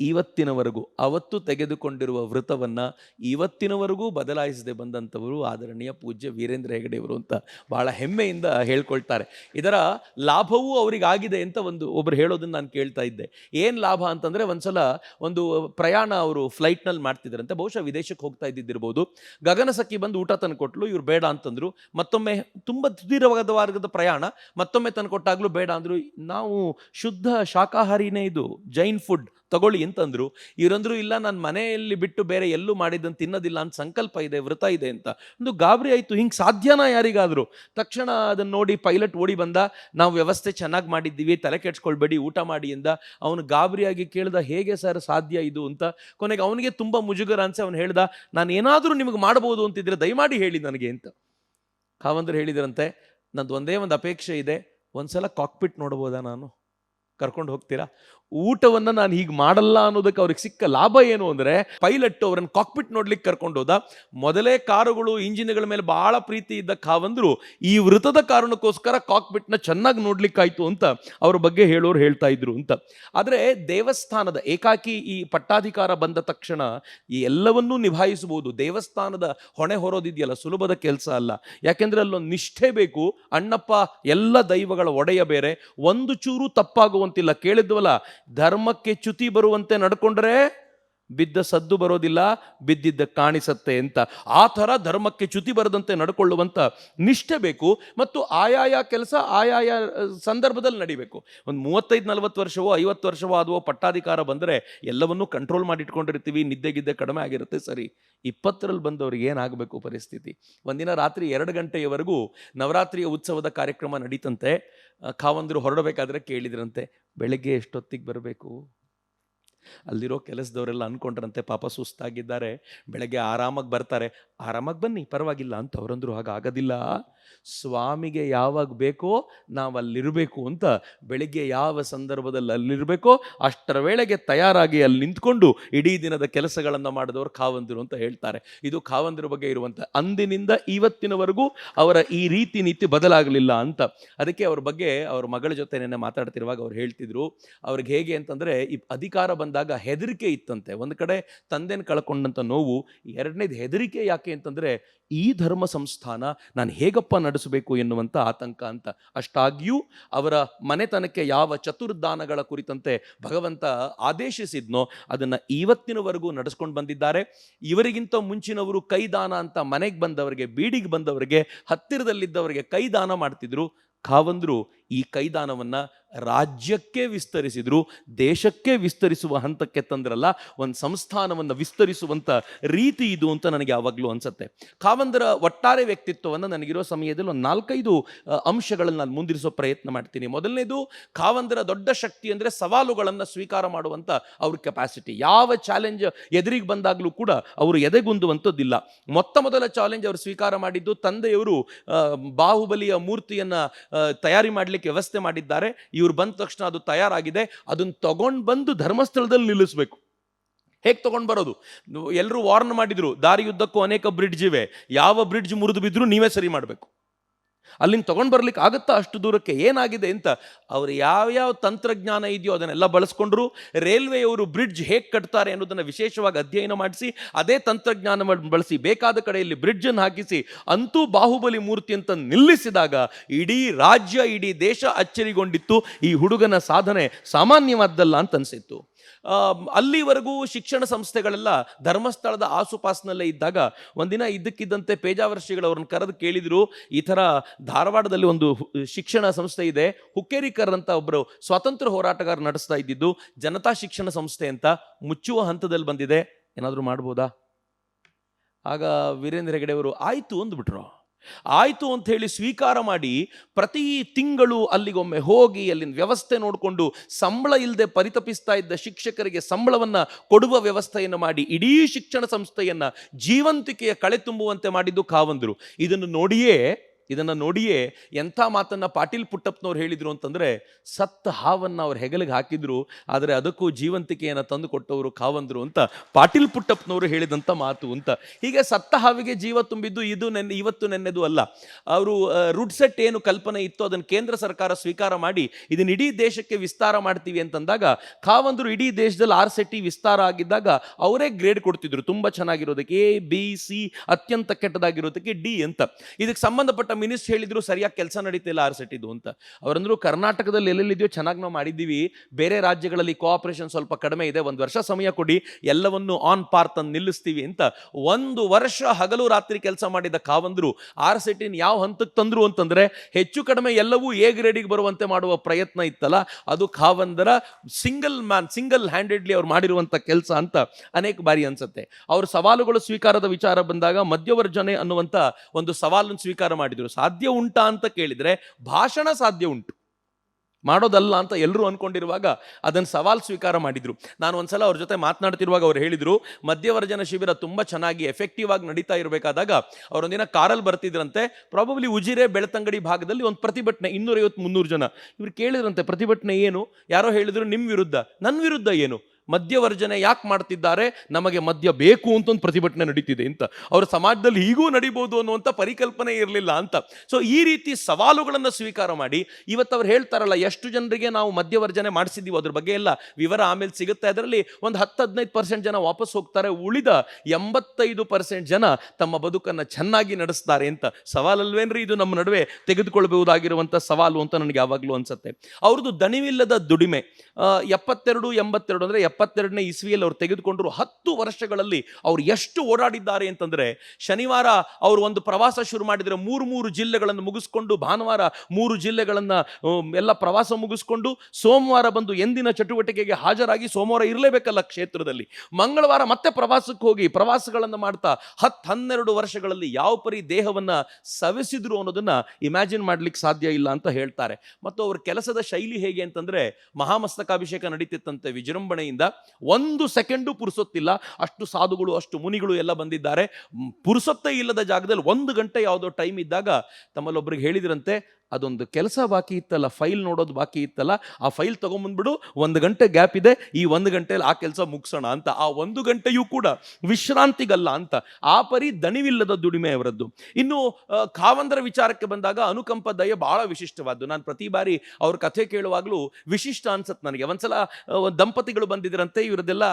ಇವತ್ತಿನವರೆಗೂ, ಅವತ್ತು ತೆಗೆದುಕೊಂಡಿರುವ ವೃತವನ್ನು ಇವತ್ತಿನವರೆಗೂ ಬದಲಾಯಿಸದೆ ಬಂದಂಥವರು ಆದರಣೀಯ ಪೂಜ್ಯ ವೀರೇಂದ್ರ ಹೆಗಡೆಯವರು ಅಂತ ಭಾಳ ಹೆಮ್ಮೆಯಿಂದ ಹೇಳ್ಕೊಳ್ತಾರೆ. ಇದರ ಲಾಭವೂ ಅವರಿಗಾಗಿದೆ ಅಂತ ಒಂದು ಒಬ್ರು ಹೇಳೋದನ್ನು ನಾನು ಕೇಳ್ತಾ ಇದ್ದೆ. ಏನು ಲಾಭ ಅಂತಂದರೆ ಒಂದ್ಸಲ ಒಂದು ಪ್ರಯಾಣ ಅವರು ಫ್ಲೈಟ್ನಲ್ಲಿ ಮಾಡ್ತಿದ್ದಾರಂತೆ ಬಹುಶಃ ವಿದೇಶಕ್ಕೆ ಹೋಗ್ತಾ ಇದ್ದಿದ್ದಿರ್ಬೋದು. ಗಗನಸಕಿ ಬಂದು ಊಟ ತಂದು ಕೊಟ್ಲು ಇವ್ರು ಬೇಡ ಅಂತಂದ್ರು. ಮತ್ತೊಮ್ಮೆ ತುಂಬ ಸುದೀರ್ಘವಾದ ವರ್ಗದ ಪ್ರಯಾಣ, ಮತ್ತೊಮ್ಮೆ ತಂದು ಕೊಟ್ಟಾಗಲೂ ಬೇಡ ಅಂದರು. ನಾವು ಶುದ್ಧ ಶಾಖಾಹಾರಿನೇ ಇದು, ಜೈನ್ ಫುಡ್ ತಗೊಳ್ಳಿ ಅಂತಂದ್ರು ಇವರಂದ್ರು ಇಲ್ಲ, ನಾನು ಮನೆಯಲ್ಲಿ ಬಿಟ್ಟು ಬೇರೆ ಎಲ್ಲೂ ಮಾಡಿದ್ದನ್ನು ತಿನ್ನೋದಿಲ್ಲ ಅಂತ ಸಂಕಲ್ಪ ಇದೆ, ವ್ರತ ಇದೆ ಅಂತ. ಒಂದು ಗಾಬರಿ ಆಯಿತು, ಹಿಂಗೆ ಸಾಧ್ಯನಾ ಯಾರಿಗಾದರೂ? ತಕ್ಷಣ ಅದನ್ನು ನೋಡಿ ಪೈಲಟ್ ಓಡಿ ಬಂದ, ನಾವು ವ್ಯವಸ್ಥೆ ಚೆನ್ನಾಗಿ ಮಾಡಿದ್ದೀವಿ, ತಲೆ ಕೆಡ್ಸ್ಕೊಳ್ಬೇಡಿ, ಊಟ ಮಾಡಿ ಎಂದ. ಅವನು ಗಾಬರಿಯಾಗಿ ಕೇಳ್ದ, ಹೇಗೆ ಸರ್ ಸಾಧ್ಯ ಇದು? ಅಂತ ಕೊನೆಗೆ ಅವನಿಗೆ ತುಂಬ ಮುಜುಗರ ಅನ್ಸಿ ಅವನು ಹೇಳ್ದ, ನಾನು ಏನಾದರೂ ನಿಮಗೆ ಮಾಡ್ಬೋದು ಅಂತಿದ್ರೆ ದಯಮಾಡಿ ಹೇಳಿ ನನಗೆ ಅಂತ. ಕಾವಂದ್ರು ಹೇಳಿದ್ರಂತೆ, ನಂದು ಒಂದೇ ಒಂದು ಅಪೇಕ್ಷೆ ಇದೆ, ಒಂದ್ಸಲ ಕಾಕ್ಪಿಟ್ ನೋಡ್ಬೋದಾ ನಾನು? ಕರ್ಕೊಂಡು ಹೋಗ್ತೀರಾ? ಊಟವನ್ನು ನಾನು ಹೀಗೆ ಮಾಡಲ್ಲ ಅನ್ನೋದಕ್ಕೆ ಅವ್ರಿಗೆ ಸಿಕ್ಕ ಲಾಭ ಏನು ಅಂದರೆ ಪೈಲಟ್ ಅವರನ್ನು ಕಾಕ್ಪಿಟ್ ನೋಡ್ಲಿಕ್ಕೆ ಕರ್ಕೊಂಡು ಹೋದ. ಮೊದಲೇ ಕಾರುಗಳು, ಇಂಜಿನ್ಗಳ ಮೇಲೆ ಬಹಳ ಪ್ರೀತಿ ಇದ್ದ ಕಾವಂದ್ರು ಈ ವೃತದ ಕಾರಣಕ್ಕೋಸ್ಕರ ಕಾಕ್ಪಿಟ್ನ ಚೆನ್ನಾಗಿ ನೋಡ್ಲಿಕ್ಕಾಯ್ತು ಅಂತ ಅವ್ರ ಬಗ್ಗೆ ಹೇಳೋರು ಹೇಳ್ತಾ ಇದ್ರು ಅಂತ. ಆದರೆ ದೇವಸ್ಥಾನದ ಏಕಾಕಿ ಈ ಪಟ್ಟಾಧಿಕಾರ ಬಂದ ತಕ್ಷಣ ಈ ಎಲ್ಲವನ್ನೂ ನಿಭಾಯಿಸಬಹುದು. ದೇವಸ್ಥಾನದ ಹೊಣೆ ಹೊರೋದಿದೆಯಲ್ಲ, ಸುಲಭದ ಕೆಲಸ ಅಲ್ಲ. ಯಾಕೆಂದ್ರೆ ಅಲ್ಲೊಂದು ನಿಷ್ಠೆ ಬೇಕು. ಅಣ್ಣಪ್ಪ ಎಲ್ಲ ದೈವಗಳ ಒಡೆಯ ಬೇರೆ. ಒಂದು ಚೂರು ತಪ್ಪಾಗುವಂತಿಲ್ಲ. ಕೇಳಿದ್ವಲ್ಲ ಧರ್ಮಕ್ಕೆ ಚ್ಯುತಿ ಬರುವಂತೆ ನಡ್ಕೊಂಡ್ರೆ ಬಿದ್ದ ಸದ್ದು ಬರೋದಿಲ್ಲ, ಬಿದ್ದಿದ್ದ ಕಾಣಿಸತ್ತೆ ಅಂತ. ಆ ಥರ ಧರ್ಮಕ್ಕೆ ಚ್ಯುತಿ ಬರದಂತೆ ನಡ್ಕೊಳ್ಳುವಂಥ ನಿಷ್ಠೆ ಬೇಕು ಮತ್ತು ಆಯಾಯ ಕೆಲಸ ಆಯಾಯ ಸಂದರ್ಭದಲ್ಲಿ ನಡಿಬೇಕು. ಒಂದು ಮೂವತ್ತೈದು, ನಲವತ್ತು ವರ್ಷವೋ, ಐವತ್ತು ವರ್ಷವೋ ಆದವೋ ಪಟ್ಟಾಧಿಕಾರ ಬಂದರೆ ಎಲ್ಲವನ್ನೂ ಕಂಟ್ರೋಲ್ ಮಾಡಿ ನಿದ್ದೆಗಿದ್ದೆ ನಿದ್ದೆ ಗಿದ್ದೆ ಕಡಿಮೆ ಆಗಿರುತ್ತೆ, ಸರಿ. ಇಪ್ಪತ್ತರಲ್ಲಿ ಬಂದವ್ರಿಗೆ ಏನಾಗಬೇಕು ಪರಿಸ್ಥಿತಿ? ಒಂದಿನ ರಾತ್ರಿ ಎರಡು ಗಂಟೆಯವರೆಗೂ ನವರಾತ್ರಿಯ ಉತ್ಸವದ ಕಾರ್ಯಕ್ರಮ ನಡೀತಂತೆ. ಕಾವಂದ್ರು ಹೊರಡಬೇಕಾದ್ರೆ ಕೇಳಿದ್ರಂತೆ. ಬೆಳಗ್ಗೆ ಎಷ್ಟೊತ್ತಿಗೆ ಬರಬೇಕು? ಅಲ್ಲಿರೋ ಕೆಲಸದವರೆಲ್ಲ ಅಂದ್ಕೊಂಡ್ರಂತೆ ಪಾಪ ಸುಸ್ತಾಗಿದ್ದಾರೆ, ಬೆಳಗ್ಗೆ ಆರಾಮಾಗಿ ಬರ್ತಾರೆ. ಆರಾಮಾಗಿ ಬನ್ನಿ, ಪರವಾಗಿಲ್ಲ ಅಂತ ಅವರಂದ್ರು ಹಾಗಾಗೋದಿಲ್ಲ ಸ್ವಾಮಿಗೆ ಯಾವಾಗ ಬೇಕೋ ನಾವು ಅಲ್ಲಿರಬೇಕು ಅಂತ ಬೆಳಿಗ್ಗೆ ಯಾವ ಸಂದರ್ಭದಲ್ಲಿ ಅಲ್ಲಿರಬೇಕೋ ಅಷ್ಟರ ವೇಳೆಗೆ ತಯಾರಾಗಿ ಅಲ್ಲಿ ನಿಂತ್ಕೊಂಡು ಇಡೀ ದಿನದ ಕೆಲಸಗಳನ್ನು ಮಾಡಿದವರು ಕಾವಂದಿರು ಅಂತ ಹೇಳ್ತಾರೆ. ಇದು ಕಾವಂದಿರು ಬಗ್ಗೆ ಇರುವಂಥ ಅಂದಿನಿಂದ ಇವತ್ತಿನವರೆಗೂ ಅವರ ಈ ರೀತಿ ನೀತಿ ಬದಲಾಗಲಿಲ್ಲ ಅಂತ. ಅದಕ್ಕೆ ಅವ್ರ ಬಗ್ಗೆ ಅವ್ರ ಮಗಳ ಜೊತೆ ನೆನ್ನೆ ಮಾತಾಡ್ತಿರುವಾಗ ಅವ್ರು ಹೇಳ್ತಿದ್ರು. ಅವ್ರಿಗೆ ಹೇಗೆ ಅಂತಂದರೆ, ಈ ಅಧಿಕಾರ ಬಂದಾಗ ಹೆದರಿಕೆ ಇತ್ತಂತೆ. ಒಂದು ಕಡೆ ತಂದೆನ ಕಳ್ಕೊಂಡಂಥ ನೋವು, ಎರಡನೇದು ಹೆದರಿಕೆ ಯಾಕೆ ಅಂತಂದರೆ, ಈ ಧರ್ಮ ಸಂಸ್ಥಾನ ನಾನು ಹೇಗಪ್ಪ ನಡೆಸಬೇಕು ಎನ್ನುವಂಥ ಆತಂಕ ಅಂತ. ಅಷ್ಟಾಗಿಯೂ ಅವರ ಮನೆತನಕ್ಕೆ ಯಾವ ಚತುರ್ದಾನಗಳ ಕುರಿತಂತೆ ಭಗವಂತ ಆದೇಶಿಸಿದ್ನೋ, ಅದನ್ನು ಇವತ್ತಿನವರೆಗೂ ನಡೆಸ್ಕೊಂಡು ಬಂದಿದ್ದಾರೆ. ಇವರಿಗಿಂತ ಮುಂಚಿನವರು ಕೈದಾನ ಅಂತ ಮನೆಗೆ ಬಂದವರಿಗೆ, ಬೀಡಿಗೆ ಬಂದವರಿಗೆ, ಹತ್ತಿರದಲ್ಲಿದ್ದವರಿಗೆ ಕೈದಾನ ಮಾಡ್ತಿದ್ರು. ಕಾವಂದ್ರು ಈ ಕೈದಾನವನ್ನು ರಾಜ್ಯಕ್ಕೆ ವಿಸ್ತರಿಸಿದ್ರು, ದೇಶಕ್ಕೆ ವಿಸ್ತರಿಸುವ ಹಂತಕ್ಕೆ ತಂದ್ರಲ್ಲ, ಒಂದು ಸಂಸ್ಥಾನವನ್ನು ವಿಸ್ತರಿಸುವಂಥ ರೀತಿ ಇದು ಅಂತ ನನಗೆ ಯಾವಾಗಲೂ ಅನಿಸುತ್ತೆ. ಕಾವಂದರ ಒಟ್ಟಾರೆ ವ್ಯಕ್ತಿತ್ವವನ್ನು ನನಗಿರೋ ಸಮಯದಲ್ಲಿ ಒಂದು ನಾಲ್ಕೈದು ಅಂಶಗಳನ್ನು ನಾನು ಮುಂದಿರಿಸೋ ಪ್ರಯತ್ನ ಮಾಡ್ತೀನಿ. ಮೊದಲನೇದು, ಕಾವಂದರ ದೊಡ್ಡ ಶಕ್ತಿ ಅಂದರೆ ಸವಾಲುಗಳನ್ನು ಸ್ವೀಕಾರ ಮಾಡುವಂಥ ಅವ್ರ ಕೆಪಾಸಿಟಿ ಯಾವ ಚಾಲೆಂಜ್ ಎದುರಿಗೆ ಬಂದಾಗಲೂ ಕೂಡ ಅವರು ಎದೆಗುಂದುವಂಥದ್ದಿಲ್ಲ. ಮೊತ್ತ ಮೊದಲ ಚಾಲೆಂಜ್ ಅವರು ಸ್ವೀಕಾರ ಮಾಡಿದ್ದು, ತಂದೆಯವರು ಬಾಹುಬಲಿಯ ಮೂರ್ತಿಯನ್ನು ತಯಾರಿ ಮಾಡಲಿಕ್ಕೆ ವ್ಯವಸ್ಥೆ ಮಾಡಿದ್ದಾರೆ. ಇವರು ಬಂದ ತಕ್ಷಣ ಅದು ತಯಾರಾಗಿದೆ. ಅದನ್ನು ತಗೊಂಡು ಬಂದು ಧರ್ಮಸ್ಥಳದಲ್ಲಿ ನಿಲ್ಲಿಸಬೇಕು. ಹೇಗೆ ತಗೊಂಡು ಬರೋದು? ಎಲ್ಲರೂ ವಾರ್ನ್ ಮಾಡಿದ್ರು ದಾರಿಯುದ್ದಕ್ಕೂ ಅನೇಕ ಬ್ರಿಡ್ಜ್ ಇವೆ. ಯಾವ ಬ್ರಿಡ್ಜ್ ಮುರಿದು ಬಿದ್ದರೂ ನೀವೇ ಸರಿ ಮಾಡಬೇಕು. ಅಲ್ಲಿಂದ ತೊಗೊಂಡು ಬರ್ಲಿಕ್ಕೆ ಆಗುತ್ತಾ ಅಷ್ಟು ದೂರಕ್ಕೆ ಏನಾಗಿದೆ ಅಂತ ಅವರು ಯಾವ್ಯಾವ ತಂತ್ರಜ್ಞಾನ ಇದೆಯೋ ಅದನ್ನೆಲ್ಲ ಬಳಸ್ಕೊಂಡ್ರು, ರೈಲ್ವೆಯವರು ಬ್ರಿಡ್ಜ್ ಹೇಗೆ ಕಟ್ತಾರೆ ಅನ್ನೋದನ್ನು ವಿಶೇಷವಾಗಿ ಅಧ್ಯಯನ ಮಾಡಿಸಿ, ಅದೇ ತಂತ್ರಜ್ಞಾನ ಬಳಸಿ ಬೇಕಾದ ಕಡೆಯಲ್ಲಿ ಬ್ರಿಡ್ಜನ್ನು ಹಾಕಿಸಿ, ಅಂತೂ ಬಾಹುಬಲಿ ಮೂರ್ತಿ ಅಂತ ನಿಲ್ಲಿಸಿದಾಗ ಇಡೀ ರಾಜ್ಯ, ಇಡೀ ದೇಶ ಅಚ್ಚರಿಗೊಂಡಿತ್ತು. ಈ ಹುಡುಗನ ಸಾಧನೆ ಸಾಮಾನ್ಯವಾದ್ದಲ್ಲ ಅಂತ ಅನಿಸಿತ್ತು. ಅಲ್ಲಿವರೆಗೂ ಶಿಕ್ಷಣ ಸಂಸ್ಥೆಗಳೆಲ್ಲ ಧರ್ಮಸ್ಥಳದ ಆಸುಪಾಸಿನಲ್ಲೇ ಇದ್ದಾಗ ಒಂದಿನ ಇದ್ದಕ್ಕಿದ್ದಂತೆ ಪೇಜಾವರ್ಷಿಗಳು ಅವ್ರನ್ನ ಕರೆದು ಕೇಳಿದ್ರು, ಈ ಥರ ಧಾರವಾಡದಲ್ಲಿ ಒಂದು ಶಿಕ್ಷಣ ಸಂಸ್ಥೆ ಇದೆ, ಹುಕ್ಕೇರಿಕರ್ ಅಂತ ಒಬ್ಬರು ಸ್ವಾತಂತ್ರ್ಯ ಹೋರಾಟಗಾರ ನಡೆಸ್ತಾ ಇದ್ದಿದ್ದು ಜನತಾ ಶಿಕ್ಷಣ ಸಂಸ್ಥೆ ಅಂತ ಮುಚ್ಚುವ ಹಂತದಲ್ಲಿ ಬಂದಿದೆ. ಏನಾದರೂ ಮಾಡ್ಬೋದಾ? ಆಗ ವೀರೇಂದ್ರ ಹೆಗಡೆಯವರು ಆಯಿತು ಅಂದ್ಬಿಟ್ರು. ಆಯಿತು ಅಂತ ಹೇಳಿ ಸ್ವೀಕಾರ ಮಾಡಿ ಪ್ರತಿ ತಿಂಗಳು ಅಲ್ಲಿಗೊಮ್ಮೆ ಹೋಗಿ ಅಲ್ಲಿನ ವ್ಯವಸ್ಥೆ ನೋಡಿಕೊಂಡು ಸಂಬಳ ಇಲ್ಲದೆ ಪರಿತಪಿಸ್ತಾ ಇದ್ದ ಶಿಕ್ಷಕರಿಗೆ ಸಂಬಳವನ್ನು ಕೊಡುವ ವ್ಯವಸ್ಥೆಯನ್ನು ಮಾಡಿ ಇಡೀ ಶಿಕ್ಷಣ ಸಂಸ್ಥೆಯನ್ನು ಜೀವಂತಿಕೆಯ ಕಳೆ ತುಂಬುವಂತೆ ಮಾಡಿದ್ದು ಕಾವಂದರು. ಇದನ್ನು ನೋಡಿಯೇ ಇದನ್ನ ನೋಡಿಯೇ ಎಂಥ ಮಾತನ್ನ ಪಾಟೀಲ್ ಪುಟ್ಟಪ್ಪನವ್ರು ಹೇಳಿದ್ರು ಅಂತಂದ್ರೆ, ಸತ್ತ ಹಾವನ್ನ ಅವ್ರು ಹೆಗಲಿಗೆ ಹಾಕಿದ್ರು, ಆದರೆ ಅದಕ್ಕೂ ಜೀವಂತಿಕೆಯನ್ನು ತಂದು ಕೊಟ್ಟವರು ಕಾವಂದ್ರು ಅಂತ ಪಾಟೀಲ್ ಪುಟ್ಟಪ್ಪನವರು ಹೇಳಿದಂಥ ಮಾತು ಅಂತ. ಹೀಗೆ ಸತ್ತ ಹಾವಿಗೆ ಜೀವ ತುಂಬಿದ್ದು ಇದು ನೆನ್ನೆ ಇವತ್ತು ನೆನ್ನೆದು ಅಲ್ಲ. ಅವರು ರುಡ್ಸೆಟ್ ಸೆಟ್ ಏನು ಕಲ್ಪನೆ ಇತ್ತು ಅದನ್ನು ಕೇಂದ್ರ ಸರ್ಕಾರ ಸ್ವೀಕಾರ ಮಾಡಿ ಇದನ್ನ ಇಡೀ ದೇಶಕ್ಕೆ ವಿಸ್ತಾರ ಮಾಡ್ತೀವಿ ಅಂತಂದಾಗ, ಕಾವಂದ್ರು ಇಡೀ ದೇಶದಲ್ಲಿ ಆರ್ ಸೆಟ್ಟಿ ವಿಸ್ತಾರ ಆಗಿದ್ದಾಗ ಅವರೇ ಗ್ರೇಡ್ ಕೊಡ್ತಿದ್ರು, ತುಂಬ ಚೆನ್ನಾಗಿರೋದಕ್ಕೆ ಎ ಬಿ ಸಿ ಅತ್ಯಂತ ಕೆಟ್ಟದಾಗಿರೋದಕ್ಕೆ ಡಿ ಅಂತ. ಇದಕ್ಕೆ ಸಂಬಂಧಪಟ್ಟ ಮಿನಿಸ್ಟರ್ ಹೇಳಿದ್ರು ಸರಿಯಾಗಿ ಕೆಲಸ ನಡೀತಿಲ್ಲ ಆರ್ ಸೆಟ್ಟಿದು ಅಂತ. ಅವರಂದ್ರು ಕರ್ನಾಟಕದಲ್ಲಿ ಎಲ್ಲೆಲ್ಲಿದೆಯೋ ಚೆನ್ನಾಗಿ ನಾವು ಮಾಡಿದ್ದೀವಿ. ಬೇರೆ ರಾಜ್ಯಗಳಲ್ಲಿ ಕೋಆಪರೇಷನ್ ಸ್ವಲ್ಪ ಕಡಿಮೆ ಇದೆ. ಒಂದು ವರ್ಷ ಸಮಯ ಕೊಡಿ. ಎಲ್ಲವನ್ನು ಆನ್ ಪಾರ್ ತಂದು ನಿಲ್ಲಿಸ್ತೀವಿ ಅಂತ ಒಂದು ವರ್ಷ ಹಗಲು ರಾತ್ರಿ ಕೆಲಸ ಮಾಡಿದ ಕಾವಂದ್ರು ಆರ್ ಸೆಟ್ಟಿನ ಯಾವ ಹಂತಕ್ಕೆ ತಂದ್ರು ಅಂತಂದ್ರೆ ಹೆಚ್ಚು ಕಡಿಮೆ ಎಲ್ಲವೂ ಎ ಗ್ರೇಡಿಗೆ ಬರುವಂತೆ ಮಾಡುವ ಪ್ರಯತ್ನ ಇತ್ತಲ್ಲ, ಅದು ಕಾವಂದರ ಸಿಂಗಲ್ ಮ್ಯಾನ್ ಸಿಂಗಲ್ ಹ್ಯಾಂಡೆಡ್ಲಿ ಅವ್ರು ಮಾಡಿರುವಂಥ ಕೆಲಸ ಅಂತ ಅನೇಕ ಬಾರಿ ಅನ್ಸುತ್ತೆ. ಅವ್ರ ಸವಾಲುಗಳು ಸ್ವೀಕಾರದ ವಿಚಾರ ಬಂದಾಗ ಮಧ್ಯವರ್ಜನೆ ಅನ್ನುವಂಥ ಒಂದು ಸವಾಲನ್ನು ಸ್ವೀಕಾರ ಮಾಡಿದ್ರು. ಸಾಧ್ಯ ಉಂಟಾ ಅಂತ ಕೇಳಿದ್ರೆ ಭಾಷಣ ಸಾಧ್ಯ ಉಂಟು. ಮಾಡೋದಲ್ಲ ಅಂತ ಎಲ್ಲರೂ ಅನ್ಕೊಂಡಿರುವಾಗ ಅದನ್ನು ಸವಾಲ್ ಸ್ವೀಕಾರ ಮಾಡಿದ್ರು. ನಾನು ಒಂದ್ಸಲ ಅವ್ರ ಜೊತೆ ಮಾತನಾಡ್ತಿರುವಾಗ ಅವ್ರು ಹೇಳಿದರು ಮಧ್ಯವರ್ಜನ ಶಿಬಿರ ತುಂಬ ಚೆನ್ನಾಗಿ ಎಫೆಕ್ಟಿವ್ ಆಗಿ ನಡೀತಾ ಇರಬೇಕಾದಾಗ ಅವರೊಂದಿನ ಕಾರಲ್ಲಿ ಬರ್ತಿದ್ರಂತೆ. ಪ್ರಾಬಬ್ಲಿ ಉಜಿರೆ ಬೆಳ್ತಂಗಡಿ ಭಾಗದಲ್ಲಿ ಒಂದು ಪ್ರತಿಭಟನೆ ಇನ್ನೂರೈವತ್ತು ಮುನ್ನೂರು ಜನ. ಇವ್ರು ಕೇಳಿದ್ರಂತೆ, ಪ್ರತಿಭಟನೆ ಏನು? ಯಾರೋ ಹೇಳಿದ್ರು ನಿಮ್ಮ ವಿರುದ್ಧ. ನನ್ನ ವಿರುದ್ಧ ಏನು? ಮದ್ಯವರ್ಜನೆ ಯಾಕೆ ಮಾಡ್ತಿದ್ದಾರೆ? ನಮಗೆ ಮದ್ಯ ಬೇಕು ಅಂತ ಒಂದು ಪ್ರತಿಭಟನೆ ನಡೀತಿದೆ ಅಂತ. ಅವ್ರ ಸಮಾಜದಲ್ಲಿ ಹೀಗೂ ನಡಿಬೋದು ಅನ್ನುವಂಥ ಪರಿಕಲ್ಪನೆ ಇರಲಿಲ್ಲ ಅಂತ. ಸೊ ಈ ರೀತಿ ಸವಾಲುಗಳನ್ನು ಸ್ವೀಕಾರ ಮಾಡಿ, ಇವತ್ತು ಅವ್ರು ಹೇಳ್ತಾರಲ್ಲ, ಎಷ್ಟು ಜನರಿಗೆ ನಾವು ಮದ್ಯವರ್ಜನೆ ಮಾಡಿಸಿದ್ದೀವಿ ಅದ್ರ ಬಗ್ಗೆ ಎಲ್ಲ ವಿವರ ಆಮೇಲೆ ಸಿಗುತ್ತೆ. ಅದರಲ್ಲಿ ಒಂದು ಹತ್ತು ಹದಿನೈದು ಪರ್ಸೆಂಟ್ ಜನ ವಾಪಸ್ ಹೋಗ್ತಾರೆ, ಉಳಿದ ಎಂಬತ್ತೈದು ಪರ್ಸೆಂಟ್ ಜನ ತಮ್ಮ ಬದುಕನ್ನು ಚೆನ್ನಾಗಿ ನಡೆಸ್ತಾರೆ ಅಂತ. ಸವಾಲಲ್ವೇನ್ರಿ ಇದು ನಮ್ಮ ನಡುವೆ ತೆಗೆದುಕೊಳ್ಬಹುದಾಗಿರುವಂಥ ಸವಾಲು ಅಂತ ನನಗೆ ಯಾವಾಗಲೂ ಅನ್ಸುತ್ತೆ. ಅವ್ರದ್ದು ದಣಿವಿಲ್ಲದ ದುಡಿಮೆ ಎಪ್ಪತ್ತೆರಡು, ಎಂಬತ್ತೆರಡು ಅಂದರೆ ಎಪ್ಪತ್ತೆರಡನೇ ಇಸ್ವಿಯಲ್ಲಿ ಅವ್ರು ತೆಗೆದುಕೊಂಡ್ರು ಹತ್ತು ವರ್ಷಗಳಲ್ಲಿ ಅವ್ರು ಎಷ್ಟು ಓಡಾಡಿದ್ದಾರೆ ಅಂತಂದರೆ ಶನಿವಾರ ಅವರು ಒಂದು ಪ್ರವಾಸ ಶುರು ಮಾಡಿದರೆ ಮೂರು ಮೂರು ಜಿಲ್ಲೆಗಳನ್ನು ಮುಗಿಸ್ಕೊಂಡು ಭಾನುವಾರ ಮೂರು ಜಿಲ್ಲೆಗಳನ್ನು ಎಲ್ಲ ಪ್ರವಾಸ ಮುಗಿಸ್ಕೊಂಡು ಸೋಮವಾರ ಬಂದು ಎಂದಿನ ಚಟುವಟಿಕೆಗೆ ಹಾಜರಾಗಿ ಸೋಮವಾರ ಇರಲೇಬೇಕಲ್ಲ ಕ್ಷೇತ್ರದಲ್ಲಿ. ಮಂಗಳವಾರ ಮತ್ತೆ ಪ್ರವಾಸಕ್ಕೆ ಹೋಗಿ ಪ್ರವಾಸಗಳನ್ನು ಮಾಡ್ತಾ ಹತ್ತು ಹನ್ನೆರಡು ವರ್ಷಗಳಲ್ಲಿ ಯಾವ ಪರಿ ದೇಹವನ್ನು ಸವೆಸಿದ್ರು ಅನ್ನೋದನ್ನ ಇಮ್ಯಾಜಿನ್ ಮಾಡ್ಲಿಕ್ಕೆ ಸಾಧ್ಯ ಇಲ್ಲ ಅಂತ ಹೇಳ್ತಾರೆ. ಮತ್ತು ಅವ್ರ ಕೆಲಸದ ಶೈಲಿ ಹೇಗೆ ಅಂತಂದ್ರೆ ಮಹಾಮಸ್ತಕಾಭಿಷೇಕ ನಡೀತಿತ್ತಂತೆ ವಿಜೃಂಭಣೆಯಿಂದ ಒಂದು ಸೆಕೆಂಡು ಪುರುಸೊತ್ತಿಲ್ಲ, ಅಷ್ಟು ಸಾಧುಗಳು, ಅಷ್ಟು ಮುನಿಗಳು ಎಲ್ಲ ಬಂದಿದ್ದಾರೆ. ಪುರುಸೊತ್ತೇ ಇಲ್ಲದ ಜಾಗದಲ್ಲಿ ಒಂದು ಗಂಟೆ ಯಾವುದೋ ಟೈಮ್ ಇದ್ದಾಗ ತಮ್ಮಲ್ಲೊಬ್ರಿಗೆ ಹೇಳಿದ್ರಂತೆ ಅದೊಂದು ಕೆಲಸ ಬಾಕಿ ಇತ್ತಲ್ಲ, ಫೈಲ್ ನೋಡೋದು ಬಾಕಿ ಇತ್ತಲ್ಲ, ಆ ಫೈಲ್ ತೊಗೊಂಬಂದ್ಬಿಡು, ಒಂದು ಗಂಟೆ ಗ್ಯಾಪ್ ಇದೆ, ಈ ಒಂದು ಗಂಟೆಯಲ್ಲಿ ಆ ಕೆಲಸ ಮುಗಿಸೋಣ ಅಂತ. ಆ ಒಂದು ಗಂಟೆಯೂ ಕೂಡ ವಿಶ್ರಾಂತಿಗಲ್ಲ ಅಂತ. ಆ ಪರಿ ದಣಿವಿಲ್ಲದ ದುಡಿಮೆ ಅವರದ್ದು. ಇನ್ನು ಕಾವಂದರ ವಿಚಾರಕ್ಕೆ ಬಂದಾಗ ಅನುಕಂಪ ದಯ ಬಹಳ ವಿಶಿಷ್ಟವಾದ್ದು. ನಾನು ಪ್ರತಿ ಬಾರಿ ಅವ್ರ ಕಥೆ ಕೇಳುವಾಗಲೂ ವಿಶಿಷ್ಟ ಅನ್ಸತ್ತೆ ನನಗೆ. ಒಂದ್ಸಲ ದಂಪತಿಗಳು ಬಂದಿದ್ರಂತೆ ಇವರದೆಲ್ಲ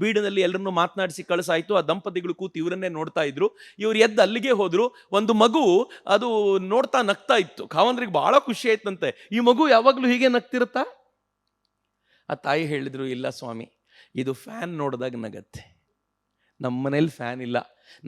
ಬೀಡಿನಲ್ಲಿ ಎಲ್ಲರನ್ನೂ ಮಾತನಾಡಿಸಿ ಕಳಿಸಾಯ್ತು. ಆ ದಂಪತಿಗಳು ಕೂತು ಇವರನ್ನೇ ನೋಡ್ತಾ ಇದ್ರು. ಇವ್ರು ಎದ್ದು ಅಲ್ಲಿಗೆ ಹೋದ್ರು. ಒಂದು ಮಗು, ಅದು ನೋಡ್ತಾ ನಗ್ತಾ ಇತ್ತು. ಖಾವಂದ್ರಿಗೆ ಬಹಳ ಖುಷಿ ಆಯ್ತಂತೆ. ಈ ಮಗು ಯಾವಾಗಲೂ ಹೀಗೆ ನಗ್ತಿರುತ್ತಾ? ಆ ತಾಯಿ ಹೇಳಿದ್ರು, ಇಲ್ಲ ಸ್ವಾಮಿ, ಇದು ಫ್ಯಾನ್ ನೋಡಿದಾಗ ನಗತ್ತೆ. ನಮ್ಮ ಮನೇಲಿ ಫ್ಯಾನ್ ಇಲ್ಲ.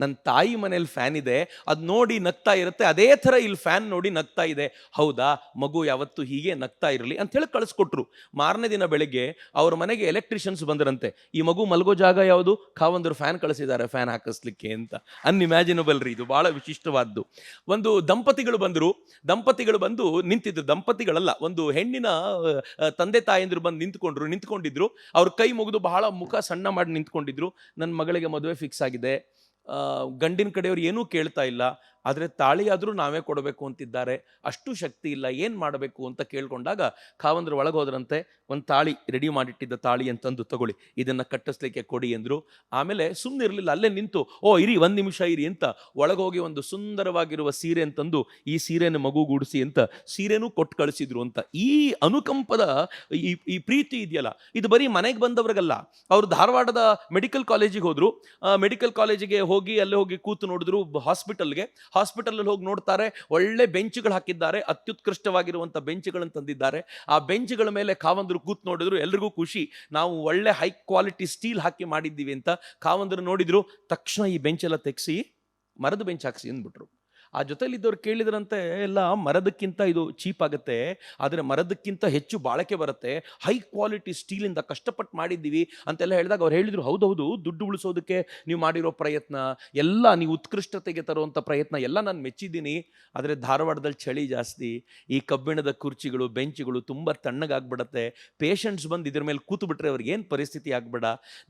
ನನ್ನ ತಾಯಿ ಮನೇಲಿ ಫ್ಯಾನ್ ಇದೆ, ಅದು ನೋಡಿ ನಗ್ತಾ ಇರುತ್ತೆ, ಅದೇ ಥರ ಇಲ್ಲಿ ಫ್ಯಾನ್ ನೋಡಿ ನಗ್ತಾ ಇದೆ. ಹೌದಾ, ಮಗು ಯಾವತ್ತು ಹೀಗೆ ನಗ್ತಾ ಇರಲಿ ಅಂತ ಹೇಳಿ ಕಳಿಸ್ಕೊಟ್ರು. ಮಾರನೇ ದಿನ ಬೆಳಗ್ಗೆ ಅವ್ರ ಮನೆಗೆ ಎಲೆಕ್ಟ್ರಿಷಿಯನ್ಸ್ ಬಂದರಂತೆ. ಈ ಮಗು ಮಲಗೋ ಜಾಗ ಯಾವುದು? ಕಾವಂದರು ಫ್ಯಾನ್ ಕಳಿಸಿದ್ದಾರೆ ಫ್ಯಾನ್ ಹಾಕಿಸ್ಲಿಕ್ಕೆ ಅಂತ. ಅನ್ಇಮ್ಯಾಜಿನಬಲ್ ರೀ, ಇದು ಭಾಳ ವಿಶಿಷ್ಟವಾದ್ದು. ಒಂದು ದಂಪತಿಗಳು ಬಂದರು, ದಂಪತಿಗಳು ಬಂದು ನಿಂತಿದ್ರು, ದಂಪತಿಗಳಲ್ಲ, ಒಂದು ಹೆಣ್ಣಿನ ತಂದೆ ತಾಯಂದಿರು ಬಂದು ನಿಂತ್ಕೊಂಡ್ರು, ನಿಂತ್ಕೊಂಡಿದ್ರು. ಅವ್ರ ಕೈ ಮುಗಿದು ಬಹಳ ಮುಖ ಸಣ್ಣ ಮಾಡಿ ನಿಂತ್ಕೊಂಡಿದ್ರು. ನನ್ನ ಮಗಳಿಗೆ ಮದುವೆ ಫಿಕ್ಸ್ ಆಗಿದೆ. ಗಂಡಿನ ಕಡೆಯವ್ರು ಏನೂ ಕೇಳ್ತಾ ಇಲ್ಲ. ಆದರೆ ತಾಳಿಯಾದರೂ ನಾವೇ ಕೊಡಬೇಕು ಅಂತಿದ್ದಾರೆ. ಅಷ್ಟು ಶಕ್ತಿ ಇಲ್ಲ, ಏನು ಮಾಡಬೇಕು ಅಂತ ಕೇಳಿಕೊಂಡಾಗ ಒಳಗೆ ಹೋದ್ರಂತೆ ಒಂದು ತಾಳಿ ರೆಡಿ ಮಾಡಿಟ್ಟಿದ್ದ ತಾಳಿ ಅಂತಂದು ತಗೊಳ್ಳಿ. ಇದನ್ನು ಕಟ್ಟಿಸ್ಲಿಕ್ಕೆ ಕೊಡಿ ಅಂದರು. ಆಮೇಲೆ ಸುಮ್ಮನೆ ಇರಲಿಲ್ಲ, ಅಲ್ಲೇ ನಿಂತು, ಓ, ಇರಿ, ಒಂದು ನಿಮಿಷ ಇರಿ ಅಂತ ಒಳಗೋಗಿ ಒಂದು ಸುಂದರವಾಗಿರುವ ಸೀರೆ ಅಂತಂದು ಈ ಸೀರೆನ ಮಗುಗೂಡಿಸಿ ಅಂತ ಸೀರೆನೂ ಕೊಟ್ಟು ಕಳಿಸಿದ್ರು ಅಂತ. ಈ ಅನುಕಂಪದ, ಈ ಈ ಪ್ರೀತಿ ಇದೆಯಲ್ಲ, ಇದು ಬರೀ ಮನೆಗೆ ಬಂದವ್ರಿಗಲ್ಲ. ಅವರು ಧಾರವಾಡದ ಮೆಡಿಕಲ್ ಕಾಲೇಜಿಗೆ ಹೋದರು. ಮೆಡಿಕಲ್ ಕಾಲೇಜಿಗೆ ಹೋಗಿ, ಅಲ್ಲಿ ಹೋಗಿ ಕೂತು ನೋಡಿದ್ರು ಹಾಸ್ಪಿಟಲ್ಗೆ. ಹಾಸ್ಪಿಟಲಲ್ಲಿ ಹೋಗಿ ನೋಡ್ತಾರೆ, ಒಳ್ಳೆ ಬೆಂಚ್ಗಳು ಹಾಕಿದ್ದಾರೆ, ಅತ್ಯುತ್ಕೃಷ್ಟವಾಗಿರುವಂಥ ಬೆಂಚ್ಗಳನ್ನು ತಂದಿದ್ದಾರೆ. ಆ ಬೆಂಚ್ಗಳ ಮೇಲೆ ಕಾವಂದರು ಕೂತ್ ನೋಡಿದ್ರು, ಎಲ್ರಿಗೂ ಖುಷಿ. ನಾವು ಒಳ್ಳೆ ಹೈ ಕ್ವಾಲಿಟಿ ಸ್ಟೀಲ್ ಹಾಕಿ ಮಾಡಿದ್ದೀವಿ ಅಂತ ಕಾವಂದರು ನೋಡಿದ್ರು. ತಕ್ಷಣ ಈ ಬೆಂಚೆಲ್ಲ ತೆಗ್ಸಿ ಮರದ ಬೆಂಚ್ ಹಾಕಿಸಿ ಅಂದ್ಬಿಟ್ರು. ಆ ಜೊತೆಲಿದ್ದವ್ರು ಕೇಳಿದ್ರಂತೆ ಎಲ್ಲ ಮರದಕ್ಕಿಂತ ಇದು ಚೀಪ್ ಆಗುತ್ತೆ, ಆದರೆ ಮರದಕ್ಕಿಂತ ಹೆಚ್ಚು ಬಾಳಕೆ ಬರುತ್ತೆ, ಹೈ ಕ್ವಾಲಿಟಿ ಸ್ಟೀಲಿಂದ ಕಷ್ಟಪಟ್ಟು ಮಾಡಿದ್ದೀವಿ ಅಂತೆಲ್ಲ ಹೇಳಿದಾಗ ಅವ್ರು ಹೇಳಿದ್ರು, ಹೌದೌದು, ದುಡ್ಡು ಉಳಿಸೋದಕ್ಕೆ ನೀವು ಮಾಡಿರೋ ಪ್ರಯತ್ನ, ಎಲ್ಲ ನೀವು ಉತ್ಕೃಷ್ಟತೆಗೆ ತರುವಂಥ ಪ್ರಯತ್ನ, ಎಲ್ಲ ನಾನು ಮೆಚ್ಚಿದ್ದೀನಿ, ಆದರೆ ಧಾರವಾಡದಲ್ಲಿ ಚಳಿ ಜಾಸ್ತಿ, ಈ ಕಬ್ಬಿಣದ ಕುರ್ಚಿಗಳು, ಬೆಂಚುಗಳು ತುಂಬ ತಣ್ಣಗಾಗ್ಬಿಡತ್ತೆ, ಪೇಷಂಟ್ಸ್ ಬಂದು ಇದ್ರ ಮೇಲೆ ಕೂತು ಬಿಟ್ರೆ ಅವ್ರಿಗೆ ಏನು ಪರಿಸ್ಥಿತಿ ಆಗ್ಬೇಡ,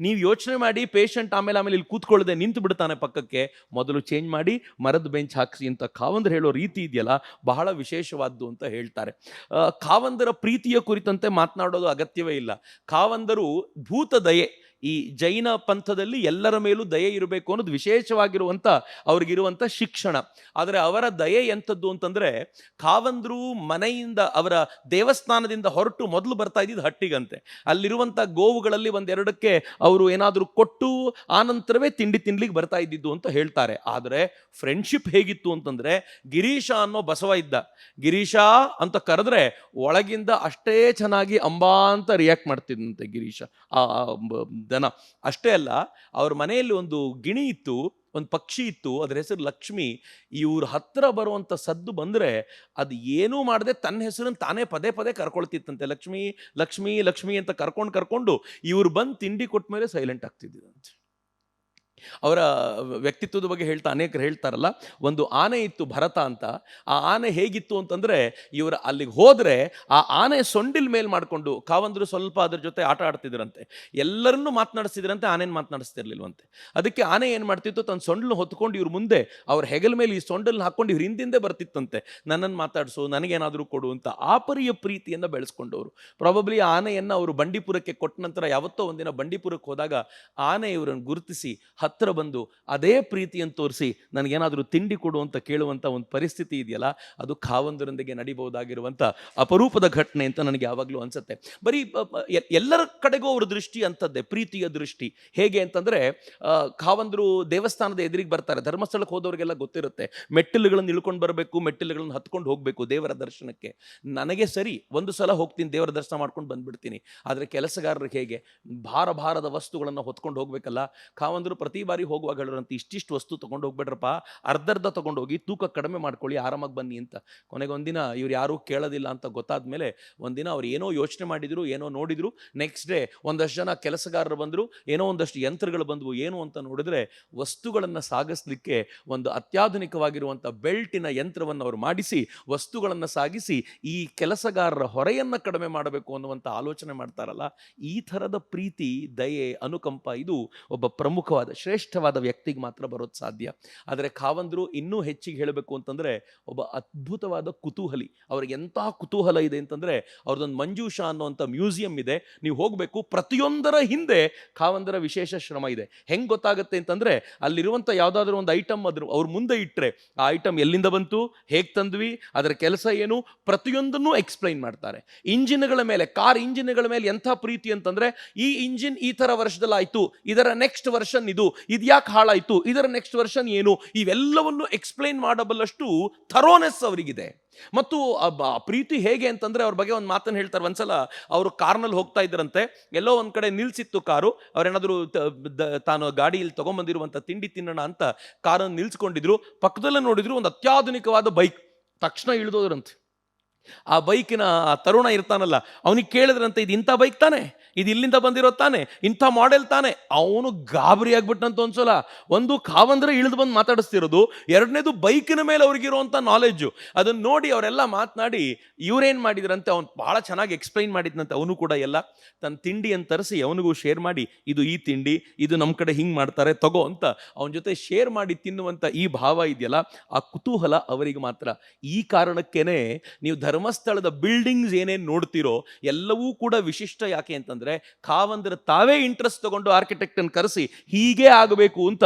ನೀವು ಯೋಚನೆ ಮಾಡಿ ಪೇಷಂಟ್ ಆಮೇಲೆ ಆಮೇಲೆ ಇಲ್ಲಿ ಕೂತ್ಕೊಳ್ಳದೆ ನಿಂತು ಬಿಡ್ತಾನೆ ಪಕ್ಕಕ್ಕೆ, ಮೊದಲು ಚೇಂಜ್ ಮಾಡಿ ಮರದ ಬೆಂಚ್ ಹಾಕ್ಸಿ ಅಂತ ಕಾವಂದ್ರ ಹೇಳೋ ರೀತಿ ಇದೆಯಲ್ಲ, ಬಹಳ ವಿಶೇಷವಾದ್ದು ಅಂತ ಹೇಳ್ತಾರೆ. ಕಾವಂದರ ಪ್ರೀತಿಯ ಕುರಿತಂತೆ ಮಾತನಾಡೋದು ಅಗತ್ಯವೇ ಇಲ್ಲ. ಕಾವಂದರು ಭೂತ ದಯೆ ಈ ಜೈನ ಪಂಥದಲ್ಲಿ ಎಲ್ಲರ ಮೇಲೂ ದಯೆ ಇರಬೇಕು ಅನ್ನೋದು ವಿಶೇಷವಾಗಿರುವಂಥ ಅವ್ರಿಗಿರುವಂಥ ಶಿಕ್ಷಣ. ಆದರೆ ಅವರ ದಯೆ ಎಂಥದ್ದು ಅಂತಂದರೆ ಕಾವಂದ್ರು ಮನೆಯಿಂದ ಅವರ ದೇವಸ್ಥಾನದಿಂದ ಹೊರಟು ಮೊದಲು ಬರ್ತಾ ಇದ್ದಿದ್ದು ಹಟ್ಟಿಗಂತೆ. ಅಲ್ಲಿರುವಂಥ ಗೋವುಗಳಲ್ಲಿ ಒಂದೆರಡಕ್ಕೆ ಅವರು ಏನಾದರೂ ಕೊಟ್ಟು ಆನಂತರವೇ ತಿಂಡಿ ತಿನ್ಲಿಕ್ಕೆ ಬರ್ತಾ ಇದ್ದಿದ್ದು ಅಂತ ಹೇಳ್ತಾರೆ. ಆದರೆ ಫ್ರೆಂಡ್ಶಿಪ್ ಹೇಗಿತ್ತು ಅಂತಂದರೆ ಗಿರೀಶ ಅನ್ನೋ ಬಸವ ಇದ್ದ. ಗಿರೀಶ ಅಂತ ಕರೆದ್ರೆ ಒಳಗಿಂದ ಅಷ್ಟೇ ಚೆನ್ನಾಗಿ ಅಂಬಾ ಅಂತ ರಿಯಾಕ್ಟ್ ಮಾಡ್ತಿದ್ದಂತೆ ಗಿರೀಶ. ಆ ದನ. ಅಷ್ಟೇ ಅಲ್ಲ, ಅವ್ರ ಮನೆಯಲ್ಲಿ ಒಂದು ಗಿಣಿ ಇತ್ತು, ಒಂದು ಪಕ್ಷಿ ಇತ್ತು, ಅದ್ರ ಹೆಸರು ಲಕ್ಷ್ಮಿ. ಇವ್ರ ಹತ್ರ ಬರುವಂಥ ಸದ್ದು ಬಂದರೆ ಅದು ಏನೂ ಮಾಡದೆ ತನ್ನ ಹೆಸರನ್ನು ತಾನೇ ಪದೇ ಪದೇ ಕರ್ಕೊಳ್ತಿತ್ತಂತೆ. ಲಕ್ಷ್ಮಿ ಲಕ್ಷ್ಮಿ ಲಕ್ಷ್ಮಿ ಅಂತ ಕರ್ಕೊಂಡು ಕರ್ಕೊಂಡು ಇವ್ರು ಬಂದು ತಿಂಡಿ ಕೊಟ್ಟ ಮೇಲೆ ಸೈಲೆಂಟ್ ಆಗ್ತಿದ್ದಂತೆ ಅವರ ವ್ಯಕ್ತಿತ್ವದ ಬಗ್ಗೆ ಹೇಳ್ತಾ ಅನೇಕರು ಹೇಳ್ತಾರಲ್ಲ, ಒಂದು ಆನೆ ಇತ್ತು ಭರತ ಅಂತ. ಆ ಆನೆ ಹೇಗಿತ್ತು ಅಂತಂದರೆ, ಇವರು ಅಲ್ಲಿಗೆ ಹೋದರೆ ಆ ಆನೆ ಸೊಂಡಿಲ್ ಮೇಲೆ ಮಾಡಿಕೊಂಡು, ಕಾವಂದ್ರು ಸ್ವಲ್ಪ ಅದ್ರ ಜೊತೆ ಆಟ ಆಡ್ತಿದ್ರಂತೆ. ಎಲ್ಲರನ್ನೂ ಮಾತನಾಡಿಸಿದ್ರಂತೆ, ಆನೆನ ಮಾತನಾಡಿಸ್ತಿರ್ಲಿಲ್ವಂತೆ. ಅದಕ್ಕೆ ಆನೆ ಏನು ಮಾಡ್ತಿತ್ತು ತನ್ನ ಸೊಂಡಲ್ನ ಹೊತ್ಕೊಂಡು ಇವ್ರ ಮುಂದೆ ಅವ್ರ ಹೆಗಲ ಮೇಲೆ ಈ ಸೊಂಡಲ್ನ ಹಾಕ್ಕೊಂಡು ಇವ್ರ ಹಿಂದಿಂದೆ ಬರ್ತಿತ್ತಂತೆ. ನನ್ನನ್ನು ಮಾತಾಡಿಸು, ನನಗೇನಾದರೂ ಕೊಡು ಅಂತ ಆ ಪರಿಯ ಪ್ರೀತಿಯನ್ನು ಬೆಳೆಸ್ಕೊಂಡವರು. ಪ್ರಾಬಬ್ಲಿ ಆನೆಯನ್ನು ಅವರು ಬಂಡೀಪುರಕ್ಕೆ ಕೊಟ್ಟ ನಂತರ ಯಾವತ್ತೋ ಒಂದಿನ ಬಂಡೀಪುರಕ್ಕೆ ಹೋದಾಗ, ಆನೆ ಇವರನ್ನು ಗುರುತಿಸಿ ಹತ್ತಿರ ಬಂದು ಅದೇ ಪ್ರೀತಿಯನ್ನು ತೋರಿಸಿ ನನಗೇನಾದರೂ ತಿಂಡಿ ಕೊಡು ಅಂತ ಕೇಳುವಂಥ ಒಂದು ಪರಿಸ್ಥಿತಿ ಇದೆಯಲ್ಲ, ಅದು ಖಾವಂದರೊಂದಿಗೆ ನಡಿಬಹುದಾಗಿರುವಂಥ ಅಪರೂಪದ ಘಟನೆ ಅಂತ ನನಗೆ ಯಾವಾಗಲೂ ಅನಿಸುತ್ತೆ. ಬರೀ ಎಲ್ಲರ ಕಡೆಗೂ ಅವ್ರ ದೃಷ್ಟಿ ಅಂಥದ್ದೇ, ಪ್ರೀತಿಯ ದೃಷ್ಟಿ. ಹೇಗೆ ಅಂತಂದರೆ ಖಾವಂದರು ದೇವಸ್ಥಾನದ ಎದುರಿಗೆ ಬರ್ತಾರೆ, ಧರ್ಮಸ್ಥಳಕ್ಕೆ ಹೋದವರಿಗೆಲ್ಲ ಗೊತ್ತಿರುತ್ತೆ. ಮೆಟ್ಟಿಲುಗಳನ್ನು ಇಳ್ಕೊಂಡು ಬರಬೇಕು, ಮೆಟ್ಟಿಲುಗಳನ್ನು ಹತ್ಕೊಂಡು ಹೋಗಬೇಕು ದೇವರ ದರ್ಶನಕ್ಕೆ. ನನಗೆ ಸರಿ, ಒಂದು ಸಲ ಹೋಗ್ತೀನಿ, ದೇವರ ದರ್ಶನ ಮಾಡ್ಕೊಂಡು ಬಂದ್ಬಿಡ್ತೀನಿ. ಆದರೆ ಕೆಲಸಗಾರರಿಗೆ ಹೇಗೆ? ಭಾರ ಭಾರದ ವಸ್ತುಗಳನ್ನು ಹೊತ್ಕೊಂಡು ಹೋಗ್ಬೇಕಲ್ಲ ಕಾವಂದರು ಪ್ರತಿ ಬಾರಿ ಹೋಗುವಾಗ ಹೇಳೋರಂತ, ಇಷ್ಟಿಷ್ಟು ವಸ್ತು ತೊಗೊಂಡು ಹೋಗ್ಬೇಡ್ರಪ್ಪ, ಅರ್ಧರ್ಧ ತೊಗೊಂಡು ಹೋಗಿ ತೂಕ ಕಡಿಮೆ ಮಾಡ್ಕೊಳ್ಳಿ, ಆರಾಮಾಗಿ ಬನ್ನಿ ಅಂತ. ಕೊನೆಗೆ ಒಂದಿನ ಇವ್ರು ಯಾರೂ ಕೇಳೋದಿಲ್ಲ ಅಂತ ಗೊತ್ತಾದ ಮೇಲೆ ಒಂದಿನ ಅವ್ರು ಏನೋ ಯೋಚನೆ ಮಾಡಿದ್ರು, ಏನೋ ನೋಡಿದ್ರು ನೆಕ್ಸ್ಟ್ ಡೇ ಒಂದಷ್ಟು ಜನ ಕೆಲಸಗಾರರು ಬಂದರು, ಏನೋ ಒಂದಷ್ಟು ಯಂತ್ರಗಳು ಬಂದವು, ಏನು ಅಂತ ನೋಡಿದ್ರೆ ವಸ್ತುಗಳನ್ನು ಸಾಗಿಸ್ಲಿಕ್ಕೆ ಒಂದು ಅತ್ಯಾಧುನಿಕವಾಗಿರುವಂಥ ಬೆಲ್ಟಿನ ಯಂತ್ರವನ್ನು ಅವರು ಮಾಡಿಸಿ, ವಸ್ತುಗಳನ್ನು ಸಾಗಿಸಿ ಈ ಕೆಲಸಗಾರರ ಹೊರೆಯನ್ನು ಕಡಿಮೆ ಮಾಡಬೇಕು ಅನ್ನುವಂಥ ಆಲೋಚನೆ ಮಾಡ್ತಾರಲ್ಲ, ಈ ಥರದ ಪ್ರೀತಿ, ದಯೆ, ಅನುಕಂಪ ಇದು ಒಬ್ಬ ಪ್ರಮುಖವಾದ ಶ್ರೇಷ್ಠವಾದ ವ್ಯಕ್ತಿಗೆ ಮಾತ್ರ ಬರೋದು ಸಾಧ್ಯ. ಆದರೆ ಕಾವಂದರು ಇನ್ನೂ ಹೆಚ್ಚಿಗೆ ಹೇಳಬೇಕು ಅಂತಂದರೆ ಒಬ್ಬ ಅದ್ಭುತವಾದ ಕುತೂಹಲಿ. ಅವ್ರಿಗೆ ಎಂಥ ಕುತೂಹಲ ಇದೆ ಅಂತಂದರೆ ಅವ್ರದ್ದೊಂದು ಮಂಜೂಷಾ ಅನ್ನೋವಂಥ ಮ್ಯೂಸಿಯಂ ಇದೆ. ನೀವು ಹೋಗಬೇಕು, ಪ್ರತಿಯೊಂದರ ಹಿಂದೆ ಕಾವಂದರ ವಿಶೇಷ ಶ್ರಮ ಇದೆ. ಹೆಂಗೆ ಗೊತ್ತಾಗುತ್ತೆ ಅಂತಂದರೆ ಅಲ್ಲಿರುವಂಥ ಯಾವುದಾದ್ರೂ ಒಂದು ಐಟಮ್ ಅದ್ರ, ಅವ್ರ ಮುಂದೆ ಇಟ್ಟರೆ ಆ ಐಟಮ್ ಎಲ್ಲಿಂದ ಬಂತು, ಹೇಗೆ ತಂದ್ವಿ, ಅದರ ಕೆಲಸ ಏನು, ಪ್ರತಿಯೊಂದನ್ನು ಎಕ್ಸ್ಪ್ಲೈನ್ ಮಾಡ್ತಾರೆ. ಇಂಜಿನ್ಗಳ ಮೇಲೆ, ಕಾರ್ ಇಂಜಿನ್ಗಳ ಮೇಲೆ ಎಂಥ ಪ್ರೀತಿ ಅಂತಂದರೆ, ಈ ಇಂಜಿನ್ ಈ ಥರ ವರ್ಷದಲ್ಲಿ ಆಯಿತು, ಇದರ ನೆಕ್ಸ್ಟ್ ವರ್ಷನ್ ಇದು ಇದು ಯಾಕೆ ಹಾಳಾಯಿತು? ಇದರ ನೆಕ್ಸ್ಟ್ ವರ್ಷನ್ ಏನು? ಇವೆಲ್ಲವನ್ನು ಎಕ್ಸ್ಪ್ಲೈನ್ ಮಾಡಬಲ್ಲಷ್ಟು ಥರೋನೆಸ್ ಅವರಿಗಿದೆ. ಮತ್ತು ಪ್ರೀತಿ ಹೇಗೆ ಅಂತಂದ್ರೆ ಅವ್ರ ಬಗ್ಗೆ ಒಂದು ಮಾತನ್ನು ಹೇಳ್ತಾರೆ. ಒಂದ್ಸಲ ಅವರು ಕಾರ್ನಲ್ಲಿ ಹೋಗ್ತಾ ಇದ್ರಂತೆ. ಎಲ್ಲೋ ಒಂದು ಕಡೆ ನಿಲ್ಸಿತ್ತು ಕಾರು. ಅವರೇನಾದರೂ ತಾನು ಗಾಡಿಯಲ್ಲಿ ತೊಗೊಂಬಂದಿರುವಂಥ ತಿಂಡಿ ತಿನ್ನೋಣ ಅಂತ ಕಾರನ್ನು ನಿಲ್ಸ್ಕೊಂಡಿದ್ರು. ಪಕ್ಕದಲ್ಲೇ ನೋಡಿದ್ರು ಒಂದು ಅತ್ಯಾಧುನಿಕವಾದ ಬೈಕ್ ತಕ್ಷಣ ಇಳಿದೋದ್ರಂತೆ. ಆ ಬೈಕಿನ ಆ ತರುಣ ಇರ್ತಾನಲ್ಲ, ಅವನಿಗೆ ಕೇಳಿದ್ರಂತೆ, ಇದು ಇಂಥ ಬೈಕ್ ತಾನೆ? ಇದು ಇಲ್ಲಿಂದ ಬಂದಿರೋ ತಾನೆ? ಇಂಥ ಮಾಡೆಲ್ ತಾನೆ? ಅವನು ಗಾಬರಿ ಆಗ್ಬಿಟ್ಟಂತ ಒಂದ್ಸಲ. ಒಂದು ಕಾವಂದ್ರೆ ಇಳಿದು ಬಂದು ಮಾತಾಡಿಸ್ತಿರೋದು, ಎರಡನೇದು ಬೈಕಿನ ಮೇಲೆ ಅವ್ರಿಗಿರುವಂಥ ನಾಲೆಡ್ಜು ಅದನ್ನು ನೋಡಿ ಅವರೆಲ್ಲ ಮಾತನಾಡಿ, ಇವ್ರೇನು ಮಾಡಿದ್ರಂತೆ? ಅವ್ನು ಭಾಳ ಚೆನ್ನಾಗಿ ಎಕ್ಸ್ಪ್ಲೈನ್ ಮಾಡಿದ್ನಂತೆ, ಅವನು ಕೂಡ ಎಲ್ಲ. ತನ್ನ ತಿಂಡಿಯನ್ನು ತರಿಸಿ ಅವನಿಗೂ ಶೇರ್ ಮಾಡಿ, ಇದು ಈ ತಿಂಡಿ, ಇದು ನಮ್ಮ ಕಡೆ ಹಿಂಗೆ ಮಾಡ್ತಾರೆ, ತಗೋ ಅಂತ. ಅವನ ಜೊತೆ ಶೇರ್ ಮಾಡಿ ತಿನ್ನುವಂಥ ಈ ಭಾವ ಇದೆಯಲ್ಲ, ಆ ಕುತೂಹಲ ಅವರಿಗೆ ಮಾತ್ರ. ಈ ಕಾರಣಕ್ಕೇನೆ ನೀವು ಧರ್ಮಸ್ಥಳದ ಬಿಲ್ಡಿಂಗ್ಸ್ ಏನೇನು ನೋಡ್ತಿರೋ ಎಲ್ಲವೂ ಕೂಡ ವಿಶಿಷ್ಟ ಯಾಕೆ ಅಂತಂದರೆ ಕಾವಂದ್ರ ತಾವೇ ಇಂಟ್ರೆಸ್ಟ್ ತಗೊಂಡು ಆರ್ಕಿಟೆಕ್ಟನ್ನು ಕರೆಸಿ ಹೀಗೆ ಆಗಬೇಕು ಅಂತ.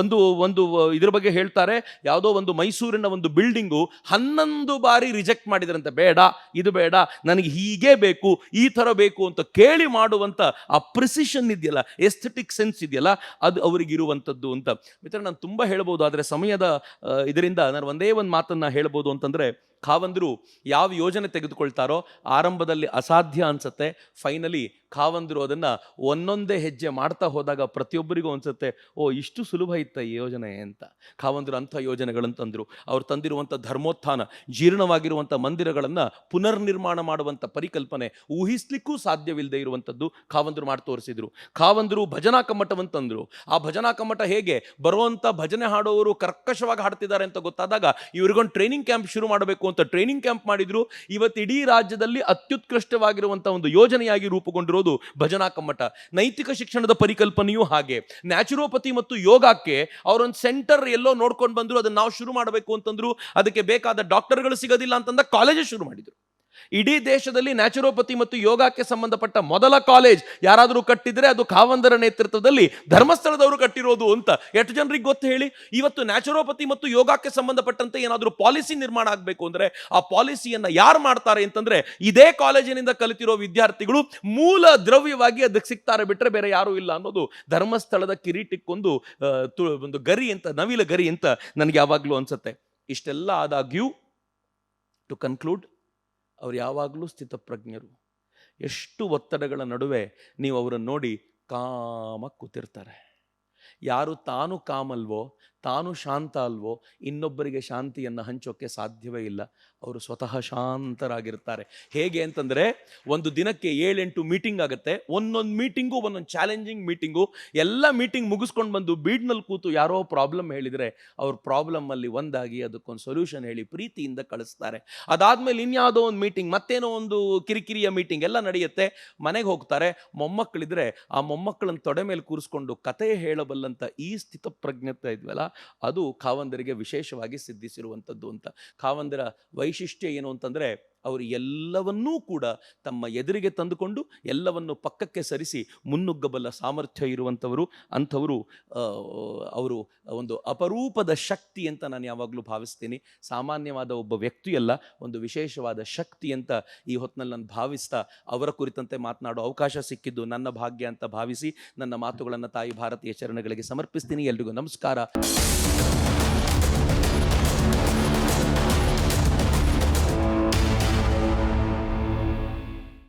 ಒಂದು ಒಂದು ಇದ್ರ ಬಗ್ಗೆ ಹೇಳ್ತಾರೆ, ಯಾವುದೋ ಒಂದು ಮೈಸೂರಿನ ಒಂದು ಬಿಲ್ಡಿಂಗು ಹನ್ನೊಂದು ಬಾರಿ ರಿಜೆಕ್ಟ್ ಮಾಡಿದ್ರಂತೆ, ಬೇಡ, ಇದು ಬೇಡ, ನನಗೆ ಹೀಗೇ ಬೇಕು, ಈ ಥರ ಬೇಕು ಅಂತ ಕೇಳಿ ಮಾಡುವಂಥ ಆ ಪ್ರಿಸಿಷನ್ ಇದೆಯಲ್ಲ ಎಸ್ಥೆಟಿಕ್ ಸೆನ್ಸ್ ಇದೆಯಲ್ಲ, ಅದು ಅವರಿಗಿರುವಂಥದ್ದು ಅಂತ. ಮಿತ್ರ ನಾನು ತುಂಬ ಹೇಳ್ಬೋದು, ಆದರೆ ಸಮಯದ ಇದರಿಂದ ನಾನು ಒಂದೇ ಒಂದು ಮಾತನ್ನು ಹೇಳ್ಬೋದು ಅಂತಂದರೆ ಕಾವಂದರು ಯಾವ ಯೋಜನೆ ತೆಗೆದುಕೊಳ್ತಾರೋ ಆರಂಭದಲ್ಲಿ ಅಸಾಧ್ಯ ಅನಿಸುತ್ತೆ. ಫೈನಲಿ ಕಾವಂದರು ಅದನ್ನು ಒಂದೊಂದೇ ಹೆಜ್ಜೆ ಮಾಡ್ತಾ ಹೋದಾಗ ಪ್ರತಿಯೊಬ್ಬರಿಗೂ ಅನ್ಸುತ್ತೆ, ಓ, ಇಷ್ಟು ಸುಲಭ ಇತ್ತ ಈ ಯೋಜನೆ ಅಂತ. ಕಾವಂದರು ಅಂಥ ಯೋಜನೆಗಳನ್ನು ತಂದರು. ಅವ್ರು ತಂದಿರುವಂಥ ಧರ್ಮೋತ್ಥಾನ, ಜೀರ್ಣವಾಗಿರುವಂಥ ಮಂದಿರಗಳನ್ನು ಪುನರ್ನಿರ್ಮಾಣ ಮಾಡುವಂಥ ಪರಿಕಲ್ಪನೆ ಊಹಿಸ್ಲಿಕ್ಕೂ ಸಾಧ್ಯವಿಲ್ಲದೆ ಇರುವಂಥದ್ದು ಕಾವಂದರು ಮಾಡಿ ತೋರಿಸಿದ್ರು. ಕಾವಂದರು ಭಜನಾ ಕಮ್ಮಟವನ್ನು ತಂದರು. ಆ ಭಜನಾ ಕಮ್ಮಟ ಹೇಗೆ? ಬರುವಂಥ ಭಜನೆ ಹಾಡೋರು ಕರ್ಕಶವಾಗಿ ಹಾಡ್ತಿದ್ದಾರೆ ಅಂತ ಗೊತ್ತಾದಾಗ ಇವ್ರಿಗೊಂದು ಟ್ರೈನಿಂಗ್ ಕ್ಯಾಂಪ್ ಶುರು ಮಾಡಬೇಕು ಅಂತ ಟ್ರೈನಿಂಗ್ ಕ್ಯಾಂಪ್ ಮಾಡಿದ್ರು. ಇವತ್ತು ಇಡೀ ರಾಜ್ಯದಲ್ಲಿ ಅತ್ಯುತ್ಕೃಷ್ಟವಾಗಿರುವಂಥ ಒಂದು ಯೋಜನೆಯಾಗಿ ರೂಪುಗೊಂಡಿರೋದು ಕಟ್ಟಿರೋದು ಭಜನಾ ಕಮ್ಮಟ. ನೈತಿಕ ಶಿಕ್ಷಣದ ಪರಿಕಲ್ಪನೆಯೂ ಹಾಗೆ. ನ್ಯಾಚುರೋಪತಿ ಮತ್ತು ಯೋಗಕ್ಕೆ ಅವರೊಂದು ಸೆಂಟರ್ ಎಲ್ಲೋ ನೋಡ್ಕೊಂಡು ಬಂದ್ರು, ಅದನ್ನ ನಾವು ಶುರು ಮಾಡಬೇಕು ಅಂತಂದ್ರು, ಅದಕ್ಕೆ ಬೇಕಾದ ಡಾಕ್ಟರ್ಗಳು ಸಿಗೋದಿಲ್ಲ ಅಂತಂದ ಕಾಲೇಜೇ ಶುರು ಮಾಡಿದ್ರು. ಇಡೀ ದೇಶದಲ್ಲಿ ನ್ಯಾಚುರೋಪತಿ ಮತ್ತು ಯೋಗಕ್ಕೆ ಸಂಬಂಧಪಟ್ಟ ಮೊದಲ ಕಾಲೇಜ್ ಯಾರಾದರೂ ಕಟ್ಟಿದ್ರೆ ಅದು ಕಾವಂದರ ನೇತೃತ್ವದಲ್ಲಿ ಧರ್ಮಸ್ಥಳದವರು ಕಟ್ಟಿರೋದು ಅಂತ ಎಷ್ಟು ಜನರಿಗೆ ಗೊತ್ತು ಹೇಳಿ? ಇವತ್ತು ನ್ಯಾಚುರೋಪತಿ ಮತ್ತು ಯೋಗಕ್ಕೆ ಸಂಬಂಧಪಟ್ಟಂತೆ ಏನಾದರೂ ಪಾಲಿಸಿ ನಿರ್ಮಾಣ ಆಗಬೇಕು ಅಂದ್ರೆ ಆ ಪಾಲಿಸಿಯನ್ನು ಯಾರು ಮಾಡ್ತಾರೆ ಅಂತಂದ್ರೆ ಇದೇ ಕಾಲೇಜಿನಿಂದ ಕಲಿತಿರೋ ವಿದ್ಯಾರ್ಥಿಗಳು ಮೂಲ ದ್ರವ್ಯವಾಗಿ ಅದಕ್ಕೆ ಸಿಗ್ತಾರೆ ಬಿಟ್ರೆ ಬೇರೆ ಯಾರೂ ಇಲ್ಲ ಅನ್ನೋದು ಧರ್ಮಸ್ಥಳದ ಕಿರೀಟಕ್ಕೊಂದು ಒಂದು ಗರಿ ಅಂತ, ನವಿಲ ಗರಿ ಅಂತ ನನಗೆ ಯಾವಾಗಲೂ ಅನಿಸುತ್ತೆ. ಇಷ್ಟೆಲ್ಲ ಆದಾಗ್ಯೂ ಟು ಕನ್ಕ್ಲೂಡ್ ಅವ್ರು ಯಾವಾಗಲೂ ಸ್ಥಿತಪ್ರಜ್ಞರು. ಎಷ್ಟು ಒತ್ತಡಗಳ ನಡುವೆ ನೀವು ಅವರನ್ನು ನೋಡಿ ಕಾಮ ಕೂತಿರ್ತಾರೆ. ಯಾರು ತಾನು ಕಾಮಲ್ವೋ ತಾನು ಶಾಂತ ಅಲ್ವೋ? ಇನ್ನೊಬ್ಬರಿಗೆ ಶಾಂತಿಯನ್ನು ಹಂಚೋಕ್ಕೆ ಸಾಧ್ಯವೇ ಇಲ್ಲ. ಅವರು ಸ್ವತಃ ಶಾಂತರಾಗಿರ್ತಾರೆ. ಹೇಗೆ ಅಂತಂದರೆ, ಒಂದು ದಿನಕ್ಕೆ ಏಳೆಂಟು ಮೀಟಿಂಗ್ ಆಗುತ್ತೆ. ಒಂದೊಂದು ಮೀಟಿಂಗು, ಒಂದೊಂದು ಚಾಲೆಂಜಿಂಗ್ ಮೀಟಿಂಗು, ಎಲ್ಲ ಮೀಟಿಂಗ್ ಮುಗಿಸ್ಕೊಂಡು ಬಂದು ಬೀಡ್ನಲ್ಲಿ ಕೂತು ಯಾರೋ ಪ್ರಾಬ್ಲಮ್ ಹೇಳಿದರೆ, ಅವ್ರ ಪ್ರಾಬ್ಲಮ್ಮಲ್ಲಿ ಒಂದಾಗಿ ಅದಕ್ಕೊಂದು ಸೊಲ್ಯೂಷನ್ ಹೇಳಿ ಪ್ರೀತಿಯಿಂದ ಕಳಿಸ್ತಾರೆ. ಅದಾದಮೇಲೆ ಇನ್ಯಾವುದೋ ಒಂದು ಮೀಟಿಂಗ್, ಮತ್ತೇನೋ ಒಂದು ಕಿರಿಕಿರಿಯ ಮೀಟಿಂಗ್ ಎಲ್ಲ ನಡೆಯುತ್ತೆ. ಮನೆಗೆ ಹೋಗ್ತಾರೆ. ಮೊಮ್ಮಕ್ಕಳಿದ್ರೆ ಆ ಮೊಮ್ಮಕ್ಕಳನ್ನ ತೊಡೆ ಮೇಲೆ ಕೂರಿಸ್ಕೊಂಡು ಕತೆ ಹೇಳಬಲ್ಲಂಥ ಈ ಸ್ಥಿತಪ್ರಜ್ಞತೆ ಇದ್ವಲ್ಲ ಅದು ಕಾವಂದರಿಗೆ ವಿಶೇಷವಾಗಿ ಸಿದ್ಧಿಸಿರುವಂಥದ್ದು ಅಂತ. ಕಾವಂದರ ವೈಶಿಷ್ಟ್ಯ ಏನು ಅಂತಂದರೆ ಅವರು ಎಲ್ಲವನ್ನೂ ಕೂಡ ತಮ್ಮ ಎದುರಿಗೆ ತಂದುಕೊಂಡು ಎಲ್ಲವನ್ನು ಪಕ್ಕಕ್ಕೆ ಸರಿಸಿ ಮುನ್ನುಗ್ಗಬಲ್ಲ ಸಾಮರ್ಥ್ಯ ಇರುವಂಥವರು, ಅಂಥವರು ಅವರು ಒಂದು ಅಪರೂಪದ ಶಕ್ತಿ ಅಂತ ನಾನು ಯಾವಾಗಲೂ ಭಾವಿಸ್ತೀನಿ. ಸಾಮಾನ್ಯವಾದ ಒಬ್ಬ ವ್ಯಕ್ತಿಯಲ್ಲ, ಒಂದು ವಿಶೇಷವಾದ ಶಕ್ತಿ ಅಂತ ಈ ಹೊತ್ತಿನಲ್ಲಿ ನಾನು ಭಾವಿಸ್ತಾ ಅವರ ಕುರಿತಂತೆ ಮಾತನಾಡೋ ಅವಕಾಶ ಸಿಕ್ಕಿದ್ದು ನನ್ನ ಭಾಗ್ಯ ಅಂತ ಭಾವಿಸಿ ನನ್ನ ಮಾತುಗಳನ್ನು ತಾಯಿ ಭಾರತೀಯ ಚರಣಗಳಿಗೆ ಸಮರ್ಪಿಸ್ತೀನಿ. ಎಲ್ರಿಗೂ ನಮಸ್ಕಾರ.